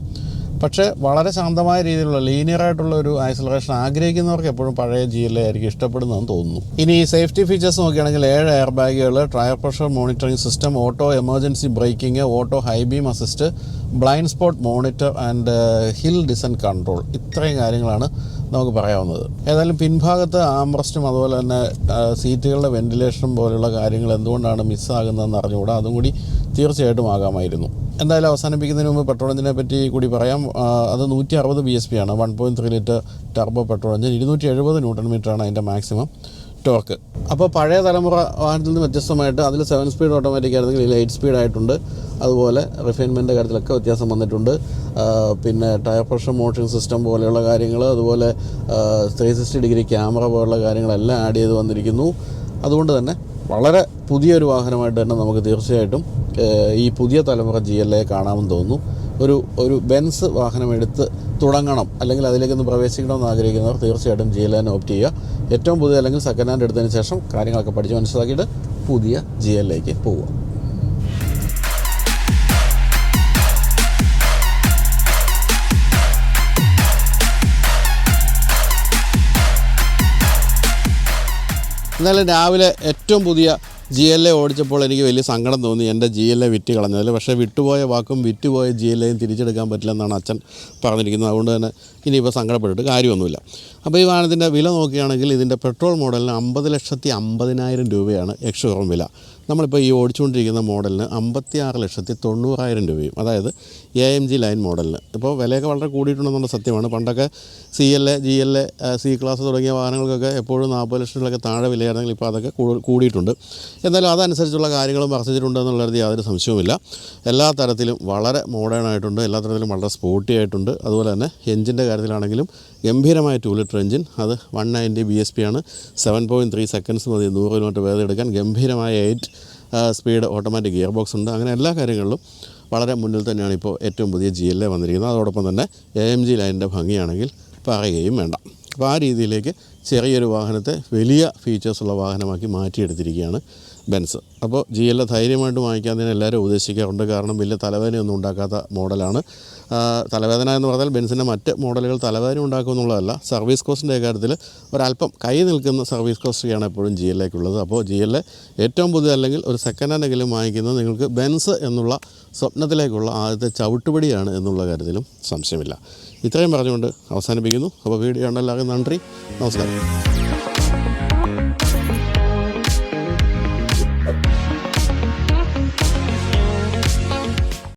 [SPEAKER 1] പക്ഷേ വളരെ ശാന്തമായ രീതിയിലുള്ള ലീനിയർ ആയിട്ടുള്ള ഒരു ഐസൊലേഷൻ ആഗ്രഹിക്കുന്നവർക്ക് എപ്പോഴും പഴയ ജി എൽ ആയിരിക്കും ഇഷ്ടപ്പെടുന്നതെന്ന് തോന്നുന്നു. ഇനി സേഫ്റ്റി ഫീച്ചേഴ്സ് നോക്കുകയാണെങ്കിൽ ഏഴ് എയർ ബാഗുകൾ tyre pressure monitoring system auto emergency braking auto high beam assist blind spot monitor and hill descent control ഇത്രയും കാര്യങ്ങളാണ് നമുക്ക് പറയാവുന്നത്. ഏതായാലും പിൻഭാഗത്ത് ആംറസ്റ്റും അതുപോലെ തന്നെ സീറ്റുകളുടെ വെന്റിലേഷനും പോലുള്ള കാര്യങ്ങൾ എന്തുകൊണ്ടാണ് മിസ്സാകുന്നതെന്ന് അറിഞ്ഞുകൂടാ. അതും കൂടി തീർച്ചയായിട്ടും ആകാമായിരുന്നു. എന്തായാലും അവസാനിപ്പിക്കുന്നതിന് മുമ്പ് പെട്രോൾ എഞ്ചിനെ പറ്റി കൂടി പറയാം. അത് നൂറ്റി അറുപത് ബി എസ് പി ആണ്. One point three litre turbo petrol engine ഇരുന്നൂറ്റി എഴുപത് ന്യൂട്ടൺ മീറ്ററാണ് അതിന്റെ മാക്സിമം ടോർക്ക്. അപ്പോൾ പഴയ തലമുറ വാഹനത്തിൽ നിന്ന് വ്യത്യസ്തമായിട്ട് അതിൽ സെവൻ സ്പീഡ് ഓട്ടോമാറ്റിക് ആയിരുന്നെങ്കിൽ ഇതിൽ എയ്റ്റ് സ്പീഡ് ആയിട്ടുണ്ട് അതുപോലെ റിഫൈൻമെന്റ് കാര്യത്തിലൊക്കെ വ്യത്യാസം വന്നിട്ടുണ്ട്. പിന്നെ ടയർ പ്രഷർ മോഷൻ സിസ്റ്റം പോലെയുള്ള കാര്യങ്ങൾ അതുപോലെ ത്രീ സിക്സ്റ്റി ഡിഗ്രി ക്യാമറ പോലുള്ള കാര്യങ്ങളെല്ലാം ആഡ് ചെയ്ത് വന്നിരിക്കുന്നു. അതുകൊണ്ട് തന്നെ വളരെ പുതിയൊരു വാഹനമായിട്ട് തന്നെ നമുക്ക് തീർച്ചയായിട്ടും ഈ പുതിയ തലമുറ ജി എൽ എ കാണാമെന്ന് തോന്നുന്നു. ഒരു ഒരു ബെൻസ് വാഹനം എടുത്ത് തുടങ്ങണം അല്ലെങ്കിൽ അതിലേക്കൊന്ന് പ്രവേശിക്കണമെന്ന് ആഗ്രഹിക്കുന്നവർ തീർച്ചയായിട്ടും ജി എൽ എൻ ഓപ്റ്റ് ചെയ്യുക. ഏറ്റവും പുതിയ അല്ലെങ്കിൽ സെക്കൻഡ് ഹാൻഡ് എടുത്തതിന് ശേഷം കാര്യങ്ങളൊക്കെ പഠിച്ച് മനസ്സിലാക്കിയിട്ട് പുതിയ ജി എല്ലേക്ക് പോവുക. എന്നാലും രാവിലെ ഏറ്റവും പുതിയ ജി എൽ എ ഓടിച്ചപ്പോൾ എനിക്ക് വലിയ സങ്കടം തോന്നി. എന്റെ ജി എൽ എ വിറ്റ് കളഞ്ഞതിൽ പക്ഷേ വിട്ടുപോയ വാക്കും വിറ്റുപോയ ജി എൽ എയും തിരിച്ചെടുക്കാൻ പറ്റില്ലെന്നാണ് അച്ഛൻ പറഞ്ഞിരിക്കുന്നത്. അതുകൊണ്ട് തന്നെ ഇനിയിപ്പോൾ സങ്കടപ്പെട്ടിട്ട് കാര്യമൊന്നുമില്ല. അപ്പോൾ ഈ വാഹനത്തിന്റെ വില നോക്കുകയാണെങ്കിൽ ഇതിന്റെ പെട്രോൾ മോഡലിന് അമ്പത് ലക്ഷത്തി അമ്പതിനായിരം രൂപയാണ് എക്സ് ഷോറൂം വില. നമ്മളിപ്പോൾ ഈ ഓടിച്ചുകൊണ്ടിരിക്കുന്ന മോഡലിന് അമ്പത്തി ആറ് ലക്ഷത്തി തൊണ്ണൂറായിരം രൂപയും അതായത് എ എം ജി ലൈൻ മോഡലിന്. ഇപ്പോൾ വിലയൊക്കെ വളരെ കൂടിയിട്ടുണ്ടെന്നുള്ള സത്യമാണ്. പണ്ടൊക്കെ C L A G L A C class തുടങ്ങിയ വാഹനങ്ങൾക്കൊക്കെ എപ്പോഴും നാൽപ്പത് ലക്ഷത്തിലൊക്കെ താഴെ വിലയാണെങ്കിൽ ഇപ്പോൾ അതൊക്കെ കൂടിയിട്ടുണ്ട്. എന്നാലും അതനുസരിച്ചുള്ള കാര്യങ്ങളും വർദ്ധിച്ചിട്ടുണ്ട് എന്നുള്ളത് യാതൊരു സംശയവുമില്ല. എല്ലാ തരത്തിലും വളരെ മോഡേൺ ആയിട്ടുണ്ട് എല്ലാ തരത്തിലും വളരെ സ്പോർട്ടി ആയിട്ടുണ്ട്. അതുപോലെ തന്നെ എഞ്ചിന്റെ കാര്യത്തിലാണെങ്കിലും ഗംഭീരമായ ടു ലിറ്റർ എഞ്ചിൻ അത് one ninety B S P ആണ്. സെവൻ പോയിന്റ് ത്രീ സെക്കൻഡ്സ് മതി നൂറ് കിലോമീറ്റർ വേദം എടുക്കാൻ. ഗംഭീരമായ eight speed automatic gear box ഉണ്ട്. അങ്ങനെ എല്ലാ കാര്യങ്ങളിലും വളരെ മുന്നിൽ തന്നെയാണ് ഇപ്പോൾ ഏറ്റവും പുതിയ ജി എൽ എ വന്നിരിക്കുന്നത്. അതോടൊപ്പം തന്നെ എ എം ജി ലൈനിന്റെ ഭംഗിയാണെങ്കിൽ പറയുകയും വേണ്ട. അപ്പോൾ ആ രീതിയിലേക്ക് ചെറിയൊരു വാഹനത്തെ വലിയ ഫീച്ചേഴ്സുള്ള വാഹനമാക്കി മാറ്റിയെടുത്തിരിക്കുകയാണ് ബെൻസ് അപ്പോൾ ജി എൽ ധൈര്യമായിട്ട് വാങ്ങിക്കാൻ തന്നെ എല്ലാവരും ഉദ്ദേശിക്കാറുണ്ട്. കാരണം വലിയ തലവേദനയൊന്നും ഉണ്ടാക്കാത്ത മോഡലാണ് തലവേദന എന്ന് പറഞ്ഞാൽ ബെൻസിന്റെ മറ്റ് മോഡലുകൾ തലവേദന ഉണ്ടാക്കും എന്നുള്ളതല്ല. സർവീസ് കോസ്റ്റിന്റെ കാര്യത്തിൽ ഒരല്പം കൈ നിൽക്കുന്ന സർവീസ് കോസ്റ്റിയാണ് എപ്പോഴും ജി എല്ലേക്കുള്ളത് അപ്പോൾ ജി എൽ ഏറ്റവും പുതിയ അല്ലെങ്കിൽ ഒരു സെക്കൻഡ് ഹാൻഡെങ്കിലും വാങ്ങിക്കുന്നത് നിങ്ങൾക്ക് ബെൻസ് എന്നുള്ള സ്വപ്നത്തിലേക്കുള്ള ആദ്യത്തെ ചവിട്ടുപടിയാണ് എന്നുള്ള കാര്യത്തിലും സംശയമില്ല. ഇത്രയും പറഞ്ഞുകൊണ്ട് അവസാനിപ്പിക്കുന്നു. അപ്പോൾ വീഡിയോ ഉണ്ടെല്ലാവർക്കും നന്ദി. നമസ്കാരം.